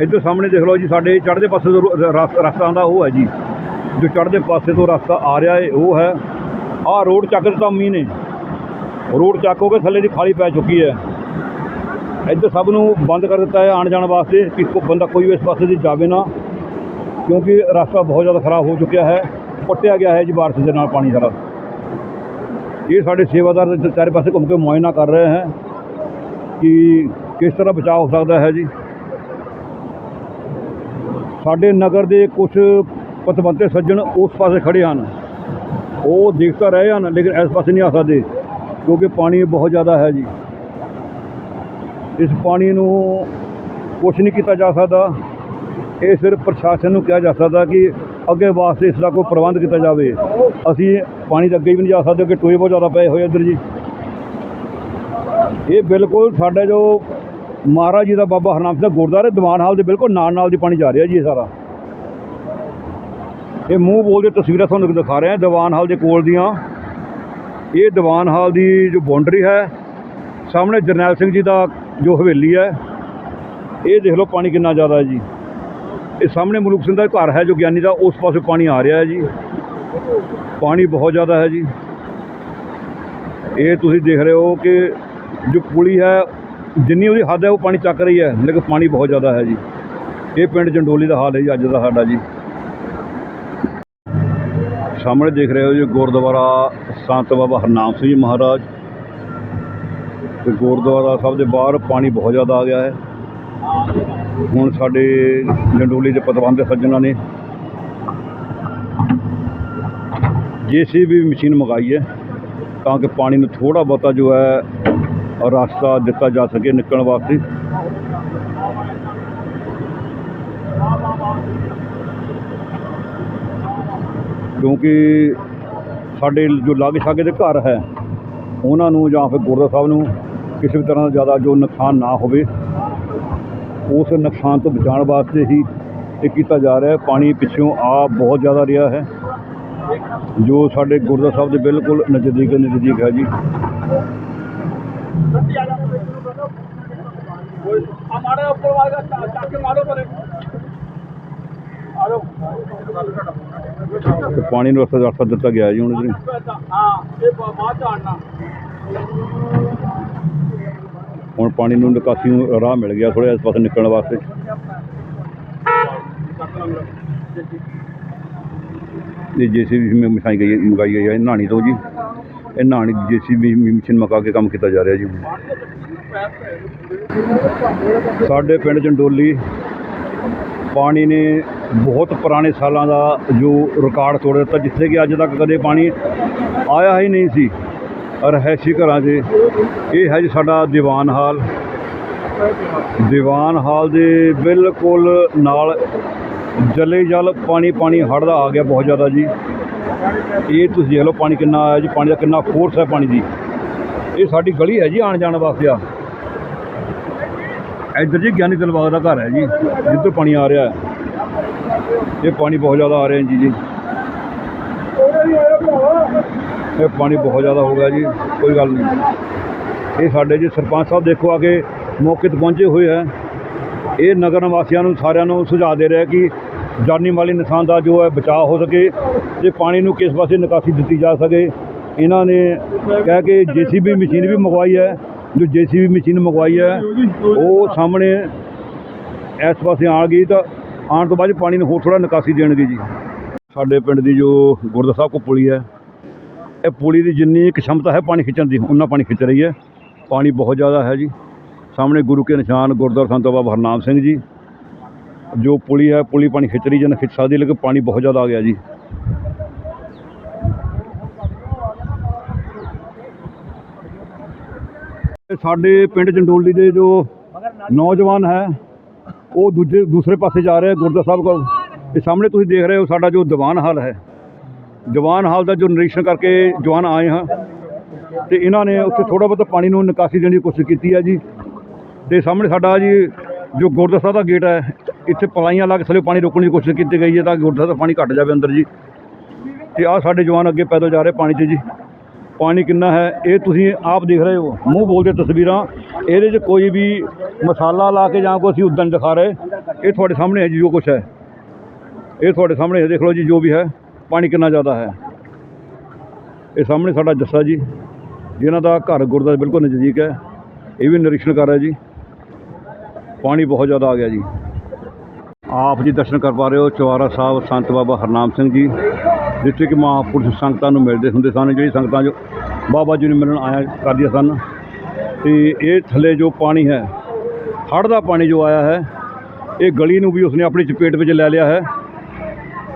ਇੱਧਰ ਸਾਹਮਣੇ ਦੇਖ ਲਓ ਜੀ, ਸਾਡੇ ਚੜ੍ਹਦੇ ਪਾਸੇ ਤੋਂ ਰਸਤਾ ਆਉਂਦਾ, ਉਹ ਹੈ ਜੀ। ਜੋ ਚੜ੍ਹਦੇ ਪਾਸੇ ਤੋਂ ਰਸਤਾ ਆ ਰਿਹਾ ਹੈ ਉਹ ਹੈ। ਆਹ ਰੋਡ ਚੱਕ ਦਿੱਤਾ ਮੀਂਹ ਨੇ। ਰੋਡ ਚੱਕ ਹੋ ਕੇ ਥੱਲੇ ਦੀ ਖਾਲੀ ਪੈ ਚੁੱਕੀ ਹੈ। ਇੱਧਰ ਸਭ ਨੂੰ ਬੰਦ ਕਰ ਦਿੱਤਾ ਹੈ ਆਉਣ ਜਾਣ ਵਾਸਤੇ, ਕਿ ਕੋਈ ਬੰਦਾ ਕੋਈ ਵੀ ਇਸ ਪਾਸੇ ਦੀ ਜਾਵੇ ਨਾ, ਕਿਉਂਕਿ ਰਸਤਾ ਬਹੁਤ ਜ਼ਿਆਦਾ ਖਰਾਬ ਹੋ ਚੁੱਕਿਆ ਹੈ। ਪੱਟਿਆ ਗਿਆ ਹੈ ਜੀ ਬਾਰਿਸ਼ ਦੇ ਨਾਲ ਪਾਣੀ ਸਾਰਾ। ਇਹ ਸਾਡੇ ਸੇਵਾਦਾਰ ਚਾਰੇ ਪਾਸੇ ਘੁੰਮ ਕੇ ਮੁਆਇਨਾ ਕਰ ਰਹੇ ਹੈ ਕਿ ਕਿਸ ਤਰ੍ਹਾਂ ਬਚਾਅ ਹੋ ਸਕਦਾ ਹੈ ਜੀ। ਸਾਡੇ ਨਗਰ ਦੇ ਕੁਝ ਪਤਵੰਤੇ ਸੱਜਣ ਉਸ ਪਾਸੇ ਖੜੇ ਹਨ। ਉਹ ਦੇਖ ਤਾਂ ਰਹੇ ਹਨ, ਲੇਕਿਨ ਇਸ ਪਾਸੇ ਨਹੀਂ ਆ ਸਕਦੇ, ਕਿਉਂਕਿ ਪਾਣੀ ਬਹੁਤ ਜ਼ਿਆਦਾ ਹੈ ਜੀ। ਇਸ ਪਾਣੀ ਨੂੰ ਕੁਛ ਨਹੀਂ ਕੀਤਾ ਜਾ ਸਕਦਾ। ਇਹ ਸਿਰਫ ਪ੍ਰਸ਼ਾਸਨ ਨੂੰ ਕਿਹਾ ਜਾ ਸਕਦਾ ਕਿ ਅੱਗੇ ਵਾਸਤੇ ਇਸ ਦਾ ਕੋਈ ਪ੍ਰਬੰਧ ਕੀਤਾ ਜਾਵੇ। ਅਸੀਂ ਪਾਣੀ ਦੇ ਅੱਗੇ ਵੀ ਨਹੀਂ ਜਾ ਸਕਦੇ ਕਿ ਟੋਏ ਬਹੁਤ ਜ਼ਿਆਦਾ ਪਏ ਹੋਏ ਇੱਧਰ ਜੀ। ਇਹ ਬਿਲਕੁਲ ਸਾਡੇ ਜੋ ਮਹਾਰਾਜ ਜੀ ਦਾ ਬਾਬਾ ਹਰਨਾਮ ਸਿੰਘ ਦਾ ਗੁਰਦੁਆਰੇ ਦੀਵਾਨ ਹਾਲ ਦੇ ਬਿਲਕੁਲ ਨਾਲ ਨਾਲ ਦੀ ਪਾਣੀ ਜਾ ਰਿਹਾ ਜੀ ਇਹ ਸਾਰਾ। ਇਹ ਮੂੰਹ ਬੋਲਦੇ ਤਸਵੀਰਾਂ ਤੁਹਾਨੂੰ ਦਿਖਾ ਰਿਹਾ, ਦੀਵਾਨ ਹਾਲ ਦੇ ਕੋਲ ਦੀਆਂ। ਇਹ ਦੀਵਾਨ ਹਾਲ ਦੀ ਜੋ ਬਾਉਂਡਰੀ ਹੈ, ਸਾਹਮਣੇ ਜਰਨੈਲ ਸਿੰਘ ਜੀ ਦਾ ਜੋ ਹਵੇਲੀ ਹੈ, ਇਹ ਦੇਖ ਲਓ ਪਾਣੀ ਕਿੰਨਾ ਜ਼ਿਆਦਾ ਹੈ ਜੀ। ਇਹ ਸਾਹਮਣੇ ਮਲੂਕ ਸਿੰਘ ਦਾ ਘਰ ਹੈ ਜੋ ਗਿਆਨੀ ਦਾ, ਉਸ ਪਾਸੇ ਪਾਣੀ ਆ ਰਿਹਾ ਹੈ ਜੀ। ਪਾਣੀ ਬਹੁਤ ਜ਼ਿਆਦਾ ਹੈ ਜੀ। ਇਹ ਤੁਸੀਂ ਦੇਖ ਰਹੇ ਹੋ ਕਿ ਜੋ ਪੁਲੀ ਹੈ, ਜਿੰਨੀ ਉਹਦੀ ਹੱਦ ਹੈ, ਉਹ ਪਾਣੀ ਚੱਕ ਰਹੀ ਹੈ, ਲੇਕਿਨ ਪਾਣੀ ਬਹੁਤ ਜ਼ਿਆਦਾ ਹੈ ਜੀ। ਇਹ ਪਿੰਡ ਜੰਡੋਲੀ ਦਾ ਹਾਲ ਹੈ ਜੀ, ਅੱਜ ਦਾ ਸਾਡਾ ਜੀ। ਸਾਹਮਣੇ ਦੇਖ ਰਹੇ ਹੋ ਜੀ, ਗੁਰਦੁਆਰਾ ਸੰਤ ਬਾਬਾ ਹਰਨਾਮ ਸਿੰਘ ਜੀ ਮਹਾਰਾਜ। ਤੇ ਗੁਰਦੁਆਰਾ ਸਾਹਿਬ ਦੇ ਬਾਹਰ ਪਾਣੀ ਬਹੁਤ ਜ਼ਿਆਦਾ ਆ ਗਿਆ ਹੈ। ਹੁਣ ਸਾਡੇ ਜੰਡੋਲੀ ਦੇ ਪਤਵੰਤ ਦੇ ਸੱਜਣਾ ਨੇ ਜੀਸੀਬੀ ਮਸ਼ੀਨ ਮੰਗਾਈ ਹੈ ਤਾਂ ਕਿ ਪਾਣੀ ਨੂੰ ਥੋੜਾ ਬਹੁਤਾ ਜੋ ਹੈ ਰਸਤਾ ਦਿੱਤਾ ਜਾ ਸਕੇ ਨਿਕਲਣ ਵਾਸਤੇ। ਕਿਉਂਕਿ ਸਾਡੇ ਜੋ ਲਾਗੇ ਛਾਗੇ ਦੇ ਘਰ ਹੈ, ਉਹਨਾਂ ਨੂੰ ਜਾਂ ਫਿਰ ਗੁਰਦੁਆਰਾ ਸਾਹਿਬ ਨੂੰ ਕਿਸੇ ਵੀ ਤਰ੍ਹਾਂ ਦਾ ਜ਼ਿਆਦਾ ਜੋ ਨੁਕਸਾਨ ਨਾ ਹੋਵੇ। ਉਸ ਨੁਕਸਾਨ ਤੋਂ ਬਚਾਉਣ ਵਾਸਤੇ ਹੀ ਇਹ ਕੀਤਾ ਜਾ ਰਿਹਾ ਹੈ ਪਾਣੀ ਪਿੱਛੋਂ ਆ ਬਹੁਤ ਜ਼ਿਆਦਾ ਰਿਹਾ ਹੈ ਜੋ ਸਾਡੇ ਗੁਰਦੁਆਰਾ ਸਾਹਿਬ ਦੇ ਬਿਲਕੁਲ ਨਜ਼ਦੀਕ ਨਜ਼ਦੀਕ ਹੈ ਜੀ हमारे ऊपर वाला चाके मारो परे आ जाओ ਤੇ ਪਾਣੀ ਨੂੰ ਰਸਤਾ ਰਸਤਾ ਦਿੱਤਾ ਗਿਆ ਜੀ ਹੁਣ ਇਹਦੇ हाँ ये बात जानना ਹੁਣ ਪਾਣੀ ਨੂੰ ਨਿਕਾਸੀ ਨੂੰ ਰਾਹ ਮਿਲ ਗਿਆ, ਥੋੜ੍ਹਾ ਇਸ ਪਾਸੇ ਨਿਕਲਣ ਵਾਸਤੇ। ਇਹ ਜੇਸੀਬੀ ਮੈਂ ਮਸ਼ਾਈ ਗਈ, ਮੰਗਾਈ ਗਈ ਹੈ ਨਹਾਣੀ ਤੋਂ ਜੀ। ਇਹ ਨਹਾਣੀ ਜੇਸੀਬੀ ਮਸ਼ੀਨ ਮਕਾ ਕੇ ਕੰਮ ਕੀਤਾ ਜਾ ਰਿਹਾ ਜੀ। ਸਾਡੇ ਪਿੰਡ ਜੰਡੋਲੀ ਪਾਣੀ ਨੇ ਬਹੁਤ ਪੁਰਾਣੇ ਸਾਲਾਂ ਦਾ ਜੋ ਰਿਕਾਰਡ ਤੋੜ ਦਿੱਤਾ, ਜਿੱਥੇ ਕਿ ਅੱਜ ਤੱਕ ਕਦੇ ਪਾਣੀ ਆਇਆ ਹੀ ਨਹੀਂ ਸੀ। ਰਹਿਸ਼ੀ ਘਰਾਂ 'ਚ ਇਹ ਹੈ ਜੀ ਸਾਡਾ ਦੀਵਾਨ ਹਾਲ। ਦੀਵਾਨ ਹਾਲ ਦੇ ਬਿਲਕੁਲ ਨਾਲ ਜਲੇ ਜਲ ਪਾਣੀ ਪਾਣੀ ਹੜ੍ਹ ਦਾ ਆ ਗਿਆ ਬਹੁਤ ਜ਼ਿਆਦਾ ਜੀ। ਇਹ ਤੁਸੀਂ ਦੇਖ ਲਓ ਪਾਣੀ ਕਿੰਨਾ ਆਇਆ ਜੀ, ਪਾਣੀ ਦਾ ਕਿੰਨਾ ਫੋਰਸ ਹੈ ਪਾਣੀ ਦੀ। ਇਹ ਸਾਡੀ ਗਲੀ ਹੈ ਜੀ ਆਣ ਜਾਣ ਵਾਸਤੇ ਆ। ਇੱਧਰ ਜੀ ਗਿਆਨੀ ਦਲਬਾਗ ਦਾ ਘਰ ਹੈ ਜੀ, ਜਿੱਧਰ ਪਾਣੀ ਆ ਰਿਹਾ ਹੈ। ਇਹ ਪਾਣੀ ਬਹੁਤ ਜ਼ਿਆਦਾ ਆ ਰਿਹਾ ਜੀ ਜੀ। ਇਹ ਪਾਣੀ ਬਹੁਤ ਜ਼ਿਆਦਾ ਹੋ ਗਿਆ ਜੀ, ਕੋਈ ਗੱਲ ਨਹੀਂ। ਇਹ ਸਾਡੇ ਜੀ ਸਰਪੰਚ ਸਾਹਿਬ ਦੇਖੋ ਆ ਕੇ ਮੌਕੇ ਤੇ ਪਹੁੰਚੇ ਹੋਏ ਹੈ ਇਹ ਨਗਰ ਨਿਵਾਸੀਆਂ ਨੂੰ ਸਾਰਿਆਂ ਨੂੰ ਸੁਝਾਅ ਦੇ ਰਿਹਾ ਕਿ ਜਾਨੀ ਮਾਲੀ ਨੁਕਸਾਨ ਦਾ ਜੋ ਹੈ ਬਚਾਅ ਹੋ ਸਕੇ ਤੇ ਪਾਣੀ ਨੂੰ ਕਿਸ ਪਾਸੇ ਨਿਕਾਸੀ ਦਿੱਤੀ ਜਾ ਸਕੇ। ਇਹਨਾਂ ਨੇ ਕਹਿ ਕੇ ਜੀਸੀਬੀ ਮਸ਼ੀਨ ਵੀ ਮੰਗਵਾਈ ਹੈ, ਜੋ ਜੀਸੀਬੀ ਮਸ਼ੀਨ ਮੰਗਵਾਈ ਹੈ, ਉਹ ਸਾਹਮਣੇ ਇਸ ਪਾਸੇ ਆ ਗਈ ਤਾਂ ਆਉਣ ਤੋਂ ਬਾਅਦ ਪਾਣੀ ਨੂੰ ਹੋਰ ਥੋੜਾ ਨਿਕਾਸੀ ਦੇਣਗੇ ਜੀ। ਸਾਡੇ ਪਿੰਡ ਦੀ ਜੋ ਗੁਰਦੁਆਰਾ ਸਾਹਿਬ ਕੋ ਪੁਲੀ ਹੈ ਇਹ ਪੁਲੀ ਦੀ ਜਿੰਨੀ ਇੱਕ ਸ਼ਮਤਾ ਹੈ, ਪਾਣੀ ਖਿੱਚਣ ਦੀ ਉਹਨਾਂ ਪਾਣੀ ਖਿੱਚ ਰਹੀ ਹੈ। ਪਾਣੀ ਬਹੁਤ ਜ਼ਿਆਦਾ ਹੈ ਜੀ। ਸਾਹਮਣੇ ਗੁਰੂ ਕੇ ਨਿਸ਼ਾਨ, ਗੁਰਦੁਆਰਾ ਸੰਤ ਬਾਬਾ ਹਰਨਾਮ ਸਿੰਘ ਜੀ। ਜੋ ਪੁਲੀ ਹੈ, ਪੁਲੀ ਪਾਣੀ ਖਿੱਚ ਰਹੀ ਜਨ ਖਿੱਚ ਸਕਦੀ, ਲੇਕਿਨ ਪਾਣੀ ਬਹੁਤ ਜ਼ਿਆਦਾ ਆ ਗਿਆ ਜੀ। ਸਾਡੇ ਪਿੰਡ ਜੰਡੋਲੀ ਦੇ ਜੋ ਨੌਜਵਾਨ ਹੈ, ਉਹ ਦੂਜੇ, ਦੂਸਰੇ ਪਾਸੇ ਜਾ ਰਹੇ ਗੁਰਦੁਆਰਾ ਸਾਹਿਬ ਕੋਲ। ਤੇ ਸਾਹਮਣੇ ਤੁਸੀਂ ਦੇਖ ਰਹੇ ਹੋ, ਸਾਡਾ ਜੋ ਦੀਵਾਨ ਹਾਲ ਹੈ। ਜਵਾਨ ਹਾਲ ਦਾ ਜੋ ਨਿਰੀਖਣ ਕਰਕੇ ਜਵਾਨ ਆਏ ਹਾਂ ਤੇ ਇਹਨਾਂ ਨੇ ਉੱਥੇ ਥੋੜਾ ਬਹੁਤ ਪਾਣੀ ਨੂੰ ਨਿਕਾਸੀ ਦੇਣ ਦੀ ਕੋਸ਼ਿਸ਼ ਕੀਤੀ ਹੈ ਜੀ। ਤੇ ਸਾਹਮਣੇ ਸਾਡਾ ਜੀ ਜੋ ਗੁਰਦੁਆਰਾ ਦਾ ਗੇਟ ਹੈ, ਇੱਥੇ ਪਲਾਈਆਂ ਲਾ ਕੇ ਥੱਲੇ ਪਾਣੀ ਰੋਕਣ ਦੀ ਕੋਸ਼ਿਸ਼ ਕੀਤੀ ਗਈ ਹੈ ਤਾਂ ਕਿ ਦਾ ਪਾਣੀ ਘਟ ਜਾਵੇ ਅੰਦਰ ਜੀ। ਤੇ ਆਹ ਸਾਡੇ ਜਵਾਨ ਅੱਗੇ ਪੈਦਲ ਜਾ ਰਹੇ ਪਾਣੀ 'ਚ ਜੀ। ਪਾਣੀ ਕਿੰਨਾ ਹੈ, ਇਹ ਤੁਸੀਂ ਆਪ ਦੇਖ ਰਹੇ ਹੋ। ਮੂੰਹ ਬੋਲਦੇ ਤਸਵੀਰਾਂ, ਇਹਦੇ 'ਚ ਕੋਈ ਵੀ ਮਸਾਲਾ ਲਾ ਕੇ ਜਾਂ ਕੋਈ ਅਸੀਂ ਉਦਣ ਦਿਖਾ ਰਹੇ। ਇਹ ਤੁਹਾਡੇ ਸਾਹਮਣੇ ਹੈ ਜੀ ਜੋ ਕੁਛ ਹੈ। ਇਹ ਤੁਹਾਡੇ ਸਾਹਮਣੇ ਹੈ, ਦੇਖ ਲਓ ਜੀ ਜੋ ਵੀ ਹੈ। ਪਾਣੀ ਕਿੰਨਾ ਜ਼ਿਆਦਾ ਹੈ? ਇਹ ਸਾਹਮਣੇ ਸਾਡਾ ਜੱਸਾ ਜੀ, ਜਿਨ੍ਹਾਂ ਦਾ ਘਰ ਗੁਰਦੁਆਰੇ ਬਿਲਕੁਲ ਨਜ਼ਦੀਕ ਹੈ। ਇਹ ਵੀ ਨਿਰੀਖਣ ਕਰ ਰਿਹਾ ਜੀ। ਪਾਣੀ ਬਹੁਤ ਜ਼ਿਆਦਾ ਆ ਗਿਆ ਜੀ। ਆਪ ਜੀ ਦਰਸ਼ਨ ਕਰ ਪਾ ਰਹੇ ਹੋ। ਚੁਆਰਾ ਸਾਹਿਬ, ਸੰਤ ਬਾਬਾ ਹਰਨਾਮ ਸਿੰਘ ਜੀ। ਜਿੱਥੇ ਕਿ ਮਹਾਂਪੁਰਸ਼ ਸੰਗਤਾਂ ਨੂੰ ਮਿਲਦੇ ਹੁੰਦੇ ਸਨ। ਜਿਹੜੀ ਸੰਗਤਾਂ ਜੋ ਬਾਬਾ ਜੀ ਨੂੰ ਮਿਲਣ ਆਇਆ ਕਰਦੀਆਂ ਸਨ। ਤੇ ਇਹ ਥੱਲੇ ਜੋ ਪਾਣੀ ਹੈ, ਹੜ੍ਹ ਦਾ ਪਾਣੀ ਜੋ ਆਇਆ ਹੈ, ਇਹ ਗਲੀ ਨੂੰ ਵੀ ਉਸਨੇ ਆਪਣੀ ਚਪੇਟ ਵਿੱਚ ਲੈ ਲਿਆ ਹੈ।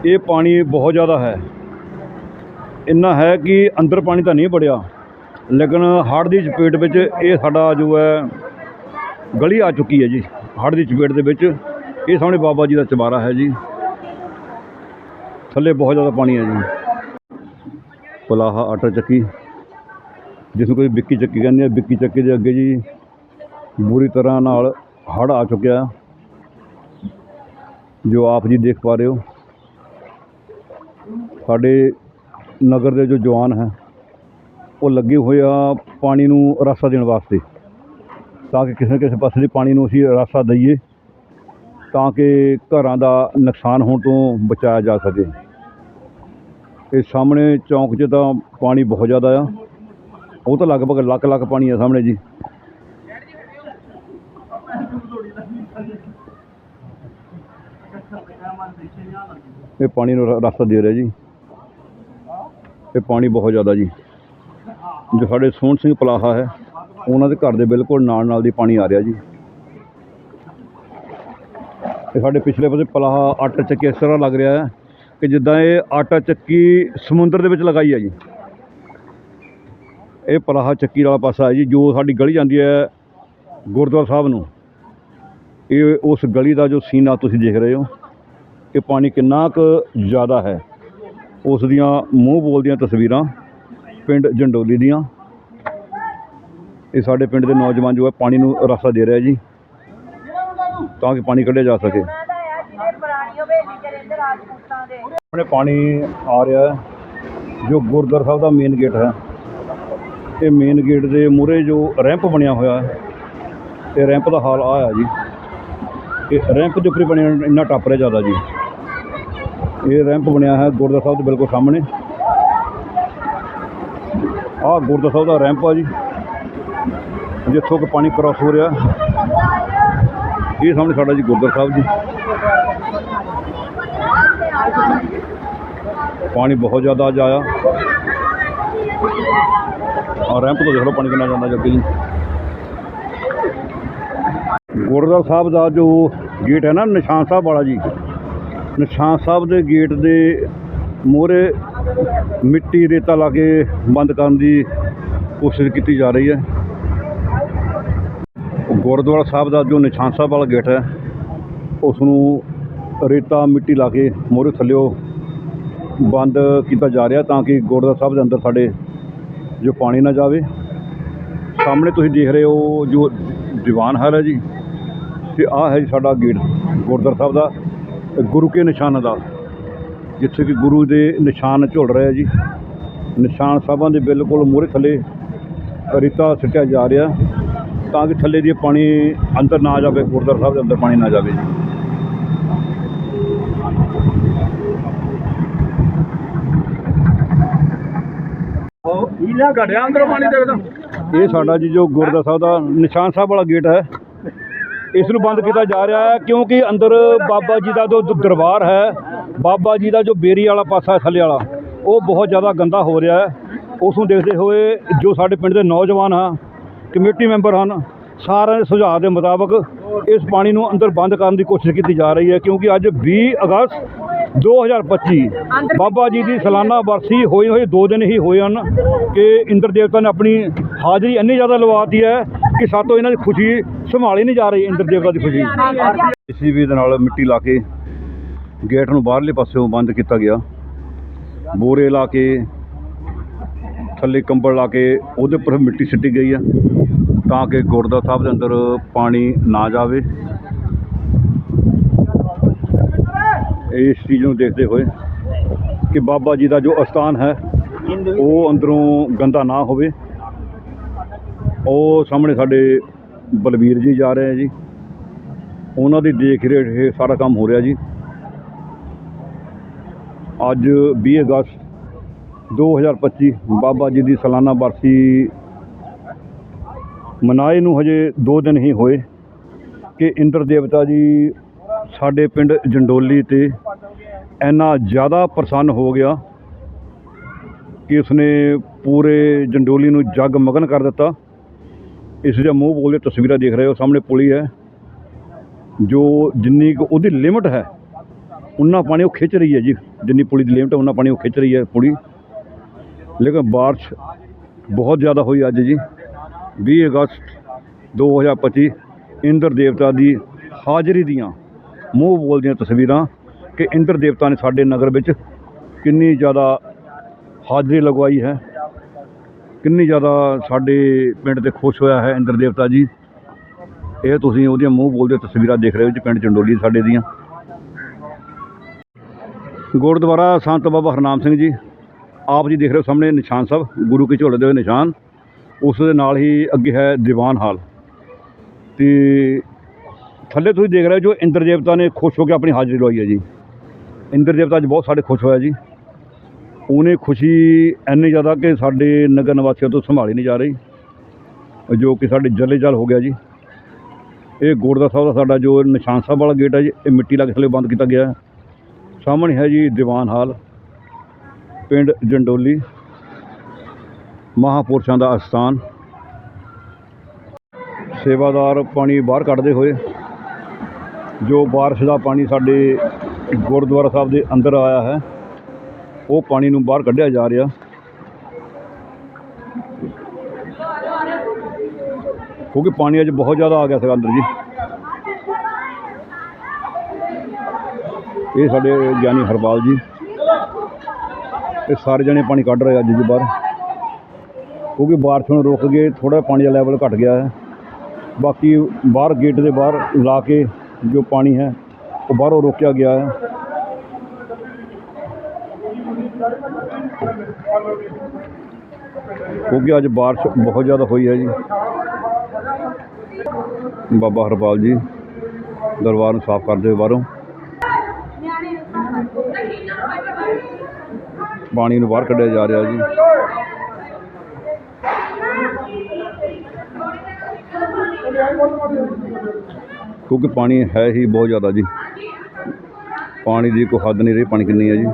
ਇਹ ਪਾਣੀ ਬਹੁਤ ਜ਼ਿਆਦਾ ਹੈ। ਇੰਨਾ ਹੈ ਕਿ ਅੰਦਰ ਪਾਣੀ ਤਾਂ ਨਹੀਂ ਵੜਿਆ। ਲੇਕਿਨ ਹੜ੍ਹ ਦੀ ਚਪੇਟ ਵਿੱਚ ਇਹ ਸਾਡਾ ਜੋ ਹੈ, ਗਲੀ ਆ ਚੁੱਕੀ ਹੈ ਜੀ। ਹੜ੍ਹ ਦੀ ਚਪੇਟ ਦੇ ਵਿੱਚ ਇਹ ਸਾਹਮਣੇ ਬਾਬਾ ਜੀ ਦਾ ਚਬਾਰਾ ਹੈ ਜੀ। ਥੱਲੇ ਬਹੁਤ ਜ਼ਿਆਦਾ ਪਾਣੀ ਹੈ ਜੀ। ਪਲਾਹਾ ਆਟਾ ਚੱਕੀ, ਜਿਸ ਨੂੰ ਕੋਈ ਵਿੱਕੀ ਚੱਕੀ ਕਹਿੰਦੇ ਆ। ਵਿੱਕੀ ਚੱਕੀ ਦੇ ਅੱਗੇ ਜੀ ਬੁਰੀ ਤਰ੍ਹਾਂ ਨਾਲ ਹੜ੍ਹ ਆ ਚੁੱਕਿਆ। ਜੋ ਆਪ ਜੀ ਦੇਖ ਪਾ ਰਹੇ ਹੋ। ਸਾਡੇ ਨਗਰ ਦੇ ਜੋ ਜਵਾਨ ਹੈ, ਉਹ ਲੱਗੇ ਹੋਏ ਆ ਪਾਣੀ ਨੂੰ ਰਾਸਤਾ ਦੇਣ ਵਾਸਤੇ। ਤਾਂ ਕਿ ਕਿਸੇ ਨਾ ਕਿਸੇ ਪਾਸੇ ਦੇ ਪਾਣੀ ਨੂੰ ਅਸੀਂ ਰਾਸਤਾ ਦਈਏ, ਤਾਂ ਕਿ ਘਰਾਂ ਦਾ ਨੁਕਸਾਨ ਹੋਣ ਤੋਂ ਬਚਾਇਆ ਜਾ ਸਕੇ। ਇਹ ਸਾਹਮਣੇ ਚੌਂਕ 'ਚ ਤਾਂ ਪਾਣੀ ਬਹੁਤ ਜ਼ਿਆਦਾ ਆ। ਉਹ ਤਾਂ ਲਗਭਗ ਲੱਖ ਲੱਖ ਪਾਣੀ ਆ ਸਾਹਮਣੇ ਜੀ। ਇਹ ਪਾਣੀ ਨੂੰ ਰਸਤਾ ਦੇ ਰਿਹਾ ਜੀ। ਇਹ ਪਾਣੀ ਬਹੁਤ ਜ਼ਿਆਦਾ ਜੀ। ਜੋ ਸਾਡੇ ਸੋਹਣ ਸਿੰਘ ਪਲਾਹਾ ਹੈ, ਉਹਨਾਂ ਦੇ ਘਰ ਦੇ ਬਿਲਕੁਲ ਨਾਲ ਨਾਲ ਦੀ ਪਾਣੀ ਆ ਰਿਹਾ ਜੀ। ਇਹ ਸਾਡੇ ਪਿਛਲੇ ਪਾਸੇ ਪਲਾਹਾ ਆਟਾ ਚੱਕੀ ਇਸ ਤਰ੍ਹਾਂ ਲੱਗ ਰਿਹਾ ਹੈ ਕਿ ਜਿੱਦਾਂ ਇਹ ਆਟਾ ਚੱਕੀ ਸਮੁੰਦਰ ਦੇ ਵਿੱਚ ਲਗਾਈ ਹੈ ਜੀ। ਇਹ ਪਲਾਹਾ ਚੱਕੀ ਵਾਲਾ ਪਾਸਾ ਹੈ ਜੀ, ਜੋ ਸਾਡੀ ਗਲੀ ਜਾਂਦੀ ਹੈ ਗੁਰਦੁਆਰਾ ਸਾਹਿਬ ਨੂੰ। ਇਹ ਉਸ ਗਲੀ ਦਾ ਜੋ ਸੀਨਾ ਤੁਸੀਂ ਦੇਖ ਰਹੇ ਹੋ, ਇਹ ਪਾਣੀ ਕਿੰਨਾ ਕੁ ਜ਼ਿਆਦਾ ਹੈ। ਉਸ ਦੀਆਂ ਮੂੰਹ ਬੋਲਦੀਆਂ ਤਸਵੀਰਾਂ ਪਿੰਡ ਜੰਡੋਲੀ ਦੀਆਂ। ਇਹ ਸਾਡੇ ਪਿੰਡ ਦੇ ਨੌਜਵਾਨ ਜੋ ਹੈ ਪਾਣੀ ਨੂੰ ਰਸਤਾ ਦੇ ਰਿਹਾ ਜੀ, ਤਾਂ ਕਿ ਪਾਣੀ ਕੱਢਿਆ ਜਾ ਸਕੇ। ਆਪਣੇ ਪਾਣੀ ਆ ਰਿਹਾ ਜੋ ਗੁਰਦੁਆਰਾ ਸਾਹਿਬ ਦਾ ਮੇਨ ਗੇਟ ਹੈ। ਇਹ ਮੇਨ ਗੇਟ ਦੇ ਮੂਹਰੇ ਜੋ ਰੈਂਪ ਬਣਿਆ ਹੋਇਆ ਹੈ, ਇਹ ਰੈਂਪ ਦਾ ਹਾਲ ਆ ਆ ਜੀ। ਇਹ ਰੈਂਪ ਦੇ ਉੱਪਰ ਬਣਿਆ, ਇੰਨਾ ਟੱਪ ਰਿਹਾ ਜ਼ਿਆਦਾ ਜੀ। ਇਹ ਰੈਂਪ ਬਣਿਆ ਹੈ ਗੁਰਦੁਆਰਾ ਸਾਹਿਬ ਦੇ ਬਿਲਕੁਲ ਸਾਹਮਣੇ। ਆਹ ਗੁਰਦੁਆਰਾ ਸਾਹਿਬ ਦਾ ਰੈਂਪ ਆ ਜੀ। ਜਿੱਥੋਂ ਕਿ ਪਾਣੀ ਕ੍ਰਾਸ ਹੋ ਰਿਹਾ। ਇਹ ਸਾਹਮਣੇ ਸਾਡਾ ਜੀ ਗੁਰਦੁਆਰਾ ਸਾਹਿਬ ਜੀ। ਪਾਣੀ ਬਹੁਤ ਜ਼ਿਆਦਾ ਅੱਜ ਆਇਆ। ਔਰ ਰੈਂਪ ਤੋਂ ਦੇਖ ਲਓ ਪਾਣੀ ਕਿੰਨਾ ਜਾਂਦਾ ਜੱਗੇ ਜੀ। ਗੁਰਦੁਆਰਾ ਸਾਹਿਬ ਦਾ ਜੋ ਗੇਟ ਹੈ ਨਾ ਨਿਸ਼ਾਨ ਸਾਹਿਬ ਵਾਲਾ ਜੀ। ਨਿਸ਼ਾਨ ਸਾਹਿਬ ਦੇ ਗੇਟ ਦੇ ਮੋਹਰੇ ਮਿੱਟੀ ਰੇਤਾ ਲਾ ਕੇ ਬੰਦ ਕਰਨ ਦੀ ਕੋਸ਼ਿਸ਼ ਕੀਤੀ ਜਾ ਰਹੀ ਹੈ। ਗੁਰਦੁਆਰਾ ਸਾਹਿਬ ਦਾ ਜੋ ਨਿਸ਼ਾਨ ਸਾਹਿਬ ਵਾਲਾ ਗੇਟ ਹੈ ਉਸ ਨੂੰ ਰੇਤਾ ਮਿੱਟੀ ਲਾ ਕੇ ਮੂਹਰੇ ਥੱਲਿਓ ਬੰਦ ਕੀਤਾ ਜਾ ਰਿਹਾ ਤਾਂ ਕਿ ਗੁਰਦੁਆਰਾ ਸਾਹਿਬ ਦੇ ਅੰਦਰ ਸਾਡੇ ਜੋ ਪਾਣੀ ਨਾ ਜਾਵੇ। ਸਾਹਮਣੇ ਤੁਸੀਂ ਦੇਖ ਰਹੇ ਹੋ ਜੋ ਦੀਵਾਨ ਹਾਲ ਹੈ ਜੀ, ਤੇ ਆਹ ਹੈ ਜੀ ਸਾਡਾ ਗੇਟ ਗੁਰਦੁਆਰਾ ਸਾਹਿਬ ਦਾ। ਗੁਰੂ ਕੇ ਨਿਸ਼ਾਨ ਦਾ ਜਿੱਥੇ ਕਿ ਗੁਰੂ ਦੇ ਨਿਸ਼ਾਨ ਝੁਲ ਰਹੇ ਜੀ। ਨਿਸ਼ਾਨ ਸਾਹਿਬਾਂ ਦੇ ਬਿਲਕੁਲ ਮੂਹਰੇ ਥੱਲੇ ਰੇਤਾ ਸਿੱਟਿਆ ਜਾ ਰਿਹਾ ਤਾਂ ਕਿ ਥੱਲੇ ਦੀ ਪਾਣੀ ਅੰਦਰ ਨਾ ਜਾਵੇ ਗੁਰਦੁਆਰਾ ਸਾਹਿਬ ਦੇ ਅੰਦਰ ਪਾਣੀ ਨਾ ਜਾਵੇ ਜੀ। ਹੀਲਾ ਘੜਿਆ ਅੰਦਰੋਂ ਪਾਣੀ ਦੇਖਦਾ ਇਹ ਸਾਡਾ ਜੀ ਜੋ ਗੁਰਦੁਆਰਾ ਸਾਹਿਬ ਦਾ ਨਿਸ਼ਾਨ ਸਾਹਿਬ ਵਾਲਾ ਗੇਟ ਹੈ ਇਸ ਨੂੰ ਬੰਦ ਕੀਤਾ ਜਾ ਰਿਹਾ ਹੈ ਕਿਉਂਕਿ ਅੰਦਰ ਬਾਬਾ ਜੀ ਦਾ ਜੋ ਦਰਬਾਰ ਹੈ, ਬਾਬਾ ਜੀ ਦਾ ਜੋ ਬੇਰੀ ਵਾਲਾ ਪਾਸਾ ਥੱਲੇ ਵਾਲਾ, ਉਹ ਬਹੁਤ ਜ਼ਿਆਦਾ ਗੰਦਾ ਹੋ ਰਿਹਾ ਹੈ। ਉਸ ਨੂੰ ਦੇਖਦੇ ਹੋਏ ਜੋ ਸਾਡੇ ਪਿੰਡ ਦੇ ਨੌਜਵਾਨ ਆ, ਕਮੇਟੀ ਮੈਂਬਰ ਹਨ, ਸਾਰਿਆਂ ਦੇ ਸੁਝਾਅ ਦੇ ਮੁਤਾਬਕ ਇਸ ਪਾਣੀ ਨੂੰ ਅੰਦਰ ਬੰਦ ਕਰਨ ਦੀ ਕੋਸ਼ਿਸ਼ ਕੀਤੀ ਜਾ ਰਹੀ ਹੈ ਕਿਉਂਕਿ ਅੱਜ 20 ਅਗਸਤ 2025 ਬਾਬਾ ਜੀ ਦੀ ਸਾਲਾਨਾ ਵਰਸੀ ਹੋਈ ਹੋਈ ਦੋ ਦਿਨ ਹੀ ਹੋਏ ਹਨ ਕਿ ਇੰਦਰ ਦੇਵਤਾ ਨੇ ਆਪਣੀ ਹਾਜ਼ਰੀ ਇੰਨੀ ਜ਼ਿਆਦਾ ਲਵਾਤੀ ਹੈ ਕਿ ਸਾਤੋਂ ਇਹਨਾਂ ਦੀ ਖੁਸ਼ੀ ਸੰਭਾਲੀ ਨਹੀਂ ਜਾ ਰਹੀ, ਇੰਦਰ ਦੇਵਤਾ ਦੀ ਖੁਸ਼ੀ। ਇਸੀ ਵੀ ਦੇ ਨਾਲ ਮਿੱਟੀ ਲਾ ਕੇ ਗੇਟ ਨੂੰ ਬਾਹਰਲੇ ਪਾਸਿਓਂ ਬੰਦ ਕੀਤਾ ਗਿਆ। ਬੋਰੇ ਲਾ ਕੇ, ਥੱਲੇ ਕੰਬਲ ਲਾ ਕੇ, ਉਹਦੇ ਉੱਪਰ ਮਿੱਟੀ ਸਿੱਟੀ ਗਈ ਆ ਤਾਂ ਕਿ ਗੁਰਦੁਆਰਾ ਸਾਹਿਬ ਦੇ ਅੰਦਰ ਪਾਣੀ ਨਾ ਜਾਵੇ। ਇਸ ਚੀਜ਼ ਨੂੰ ਦੇਖਦੇ ਹੋਏ ਕਿ ਬਾਬਾ ਜੀ ਦਾ ਜੋ ਅਸਥਾਨ ਹੈ, ਉਹ ਅੰਦਰੋਂ ਗੰਦਾ ਨਾ ਹੋਵੇ। ਉਹ ਸਾਹਮਣੇ ਸਾਡੇ ਬਲਵੀਰ ਜੀ ਜਾ ਰਹੇ ਆ ਜੀ। ਉਹਨਾਂ ਦੀ ਦੇਖ ਰੇਖ ਇਹ ਸਾਰਾ ਕੰਮ ਹੋ ਰਿਹਾ ਜੀ। ਅੱਜ 20 ਅਗਸਤ 2025 ਬਾਬਾ ਜੀ ਦੀ ਸਾਲਾਨਾ ਬਰਸੀ ਮਨਾਏ ਨੂੰ ਹਜੇ 2 ਦਿਨ ਹੀ ਹੋਏ ਕਿ ਇੰਦਰ ਦੇਵਤਾ ਜੀ ਸਾਡੇ ਪਿੰਡ ਜੰਡੋਲੀ ਤੇ ਇੰਨਾ ਜ਼ਿਆਦਾ ਪ੍ਰਸੰਨ ਹੋ ਗਿਆ ਕਿ ਉਸਨੇ ਪੂਰੇ ਜੰਡੋਲੀ ਨੂੰ ਜਗ ਮਗਨ ਕਰ ਦਿੱਤਾ। ਇਸ ਦੇ ਮੂੰਹ ਬੋਲਦੇ ਤਸਵੀਰਾਂ ਦੇਖ ਰਹੇ ਹੋ, ਸਾਹਮਣੇ ਪੁਲੀ ਹੈ, ਜੋ ਜਿੰਨੀ ਕੁ ਉਹਦੀ ਲਿਮਟ ਹੈ, ਉਨਾ ਪਾਣੀ ਉਹ ਖਿੱਚ ਰਹੀ ਹੈ ਜੀ। ਜਿੰਨੀ ਪੁਲੀ ਦੀ ਲਿਮਟ ਹੈ, ਉਨਾ ਪਾਣੀ ਉਹ ਖਿੱਚ ਰਹੀ ਹੈ ਪੁਲੀ। ਲੇਕਿਨ ਬਾਰਿਸ਼ ਬਹੁਤ ਜ਼ਿਆਦਾ ਹੋਈ ਅੱਜ ਜੀ 20 ਅਗਸਤ 2025 ਇੰਦਰ ਦੇਵਤਾ ਦੀ ਹਾਜ਼ਰੀ ਦੀਆਂ ਮੂੰਹ ਬੋਲਦੀਆਂ ਤਸਵੀਰਾਂ ਕਿ ਇੰਦਰ ਦੇਵਤਾ ਨੇ ਸਾਡੇ ਨਗਰ ਵਿੱਚ ਕਿੰਨੀ ਜ਼ਿਆਦਾ ਹਾਜ਼ਰੀ ਲਗਵਾਈ ਹੈ। ਕਿੰਨੀ ਜ਼ਿਆਦਾ ਸਾਡੇ ਪਿੰਡ ਤੇ ਖੁਸ਼ ਹੋਇਆ ਹੈ ਇੰਦਰ ਦੇਵਤਾ ਜੀ। ਇਹ ਤੁਸੀਂ ਉਹਦੀਆਂ ਮੂੰਹ ਬੋਲਦੇ ਤਸਵੀਰਾਂ ਦੇਖ ਰਹੇ ਹੋ ਜੀ, ਪਿੰਡ ਚੰਡੋਲੀ ਸਾਡੇ ਦੀਆਂ। ਗੁਰਦੁਆਰਾ ਸੰਤ ਬਾਬਾ ਹਰਨਾਮ ਸਿੰਘ ਜੀ, ਆਪ ਜੀ ਦੇਖ ਰਹੇ ਹੋ ਸਾਹਮਣੇ ਨਿਸ਼ਾਨ ਸਾਹਿਬ, ਗੁਰੂ ਕੀ ਝੋਲੇ ਦੇ ਹੋਏ ਨਿਸ਼ਾਨ। ਉਸ ਦੇ ਨਾਲ ਹੀ ਅੱਗੇ ਹੈ ਦੀਵਾਨ ਹਾਲ। ਤੇ ਥੱਲੇ ਤੁਸੀਂ ਦੇਖ ਰਹੇ ਹੋ ਜੋ ਇੰਦਰ ਦੇਵਤਾ ਨੇ ਖੁਸ਼ ਹੋ ਕੇ ਆਪਣੀ ਹਾਜ਼ਰੀ ਲਵਾਈ ਹੈ ਜੀ। ਇੰਦਰ ਦੇਵਤਾ ਅੱਜ ਬਹੁਤ ਸਾਡੇ ਖੁਸ਼ ਹੋਇਆ ਜੀ। ਉਹਨੇ ਖੁਸ਼ੀ ਇੰਨੀ ਜ਼ਿਆਦਾ ਕਿ ਸਾਡੇ ਨਗਰ ਨਿਵਾਸੀਆਂ ਤੋਂ ਸੰਭਾਲੀ ਨਹੀਂ ਜਾ ਰਹੀ। ਜੋ ਕਿ ਸਾਡੇ ਜਲੇ ਜਲ ਹੋ ਗਿਆ ਜੀ। ਇਹ ਗੁਰਦਾ ਸਾਹਿਬ ਦਾ ਸਾਡਾ ਜੋ ਨਿਸ਼ਾਨ ਸਾਹਿਬ ਵਾਲਾ ਗੇਟ ਹੈ ਜੀ, ਇਹ ਮਿੱਟੀ ਲਾ ਕੇ ਥੱਲੇ ਬੰਦ ਕੀਤਾ ਗਿਆ ਸਾਹਮਣੇ ਹੈ ਜੀ ਦੀਵਾਨ ਹਾਲ, ਪਿੰਡ ਜੰਡੋਲੀ, ਮਹਾਪੁਰਸ਼ਾਂ ਦਾ ਅਸਥਾਨ। ਸੇਵਾਦਾਰ ਪਾਣੀ ਬਾਹਰ ਕੱਢਦੇ ਹੋਏ ਜੋ ਬਾਰਿਸ਼ ਦਾ ਪਾਣੀ ਸਾਡੇ ਗੁਰਦੁਆਰਾ ਸਾਹਿਬ ਦੇ ਅੰਦਰ ਆਇਆ ਹੈ, ਉਹ ਪਾਣੀ ਨੂੰ ਬਾਹਰ ਕੱਢਿਆ ਜਾ ਰਿਹਾ। ਕਿਉਂਕਿ ਪਾਣੀ ਅੱਜ ਬਹੁਤ ਜ਼ਿਆਦਾ ਆ ਗਿਆ ਸੀਗਾ ਅੰਦਰ ਜੀ। ਇਹ ਸਾਡੇ ਗਿਆਨੀ ਹਰਪਾਲ ਜੀ, ਇਹ ਸਾਰੇ ਜਣੇ ਪਾਣੀ ਕੱਢ ਰਹੇ ਅੱਜ ਜੀ ਬਾਹਰ। ਕਿਉਂਕਿ ਬਾਰਿਸ਼ ਨੂੰ ਰੁਕ ਗਏ ਥੋੜਾ ਪਾਣੀ ਦਾ ਲੈਵਲ ਘਟ ਗਿਆ ਹੈ। ਬਾਕੀ ਬਾਹਰ ਗੇਟ ਦੇ ਬਾਹਰ ਲਾ ਕੇ ਜੋ ਪਾਣੀ ਹੈ, ਉਹ ਬਾਹਰੋਂ ਰੋਕਿਆ ਗਿਆ ਹੈ। ਕਿਉਂਕਿ ਅੱਜ ਬਾਰਿਸ਼ ਬਹੁਤ ਜ਼ਿਆਦਾ ਹੋਈ ਹੈ ਜੀ। ਬਾਬਾ ਹਰਪਾਲ ਜੀ, ਦਰਬਾਰ ਨੂੰ ਸਾਫ਼ ਕਰਦੇ ਹੋਏ ਬਾਹਰੋਂ। ਪਾਣੀ ਨੂੰ ਬਾਹਰ ਕੱਢਿਆ ਜਾ ਰਿਹਾ ਜੀ। ਕਿਉਂਕਿ ਪਾਣੀ ਹੈ ਹੀ ਬਹੁਤ ਜ਼ਿਆਦਾ ਜੀ। ਪਾਣੀ ਦੀ ਕੋਈ ਹੱਦ ਨਹੀਂ ਰਹੀ, ਪਾਣੀ ਕਿੰਨੀ ਹੈ ਜੀ।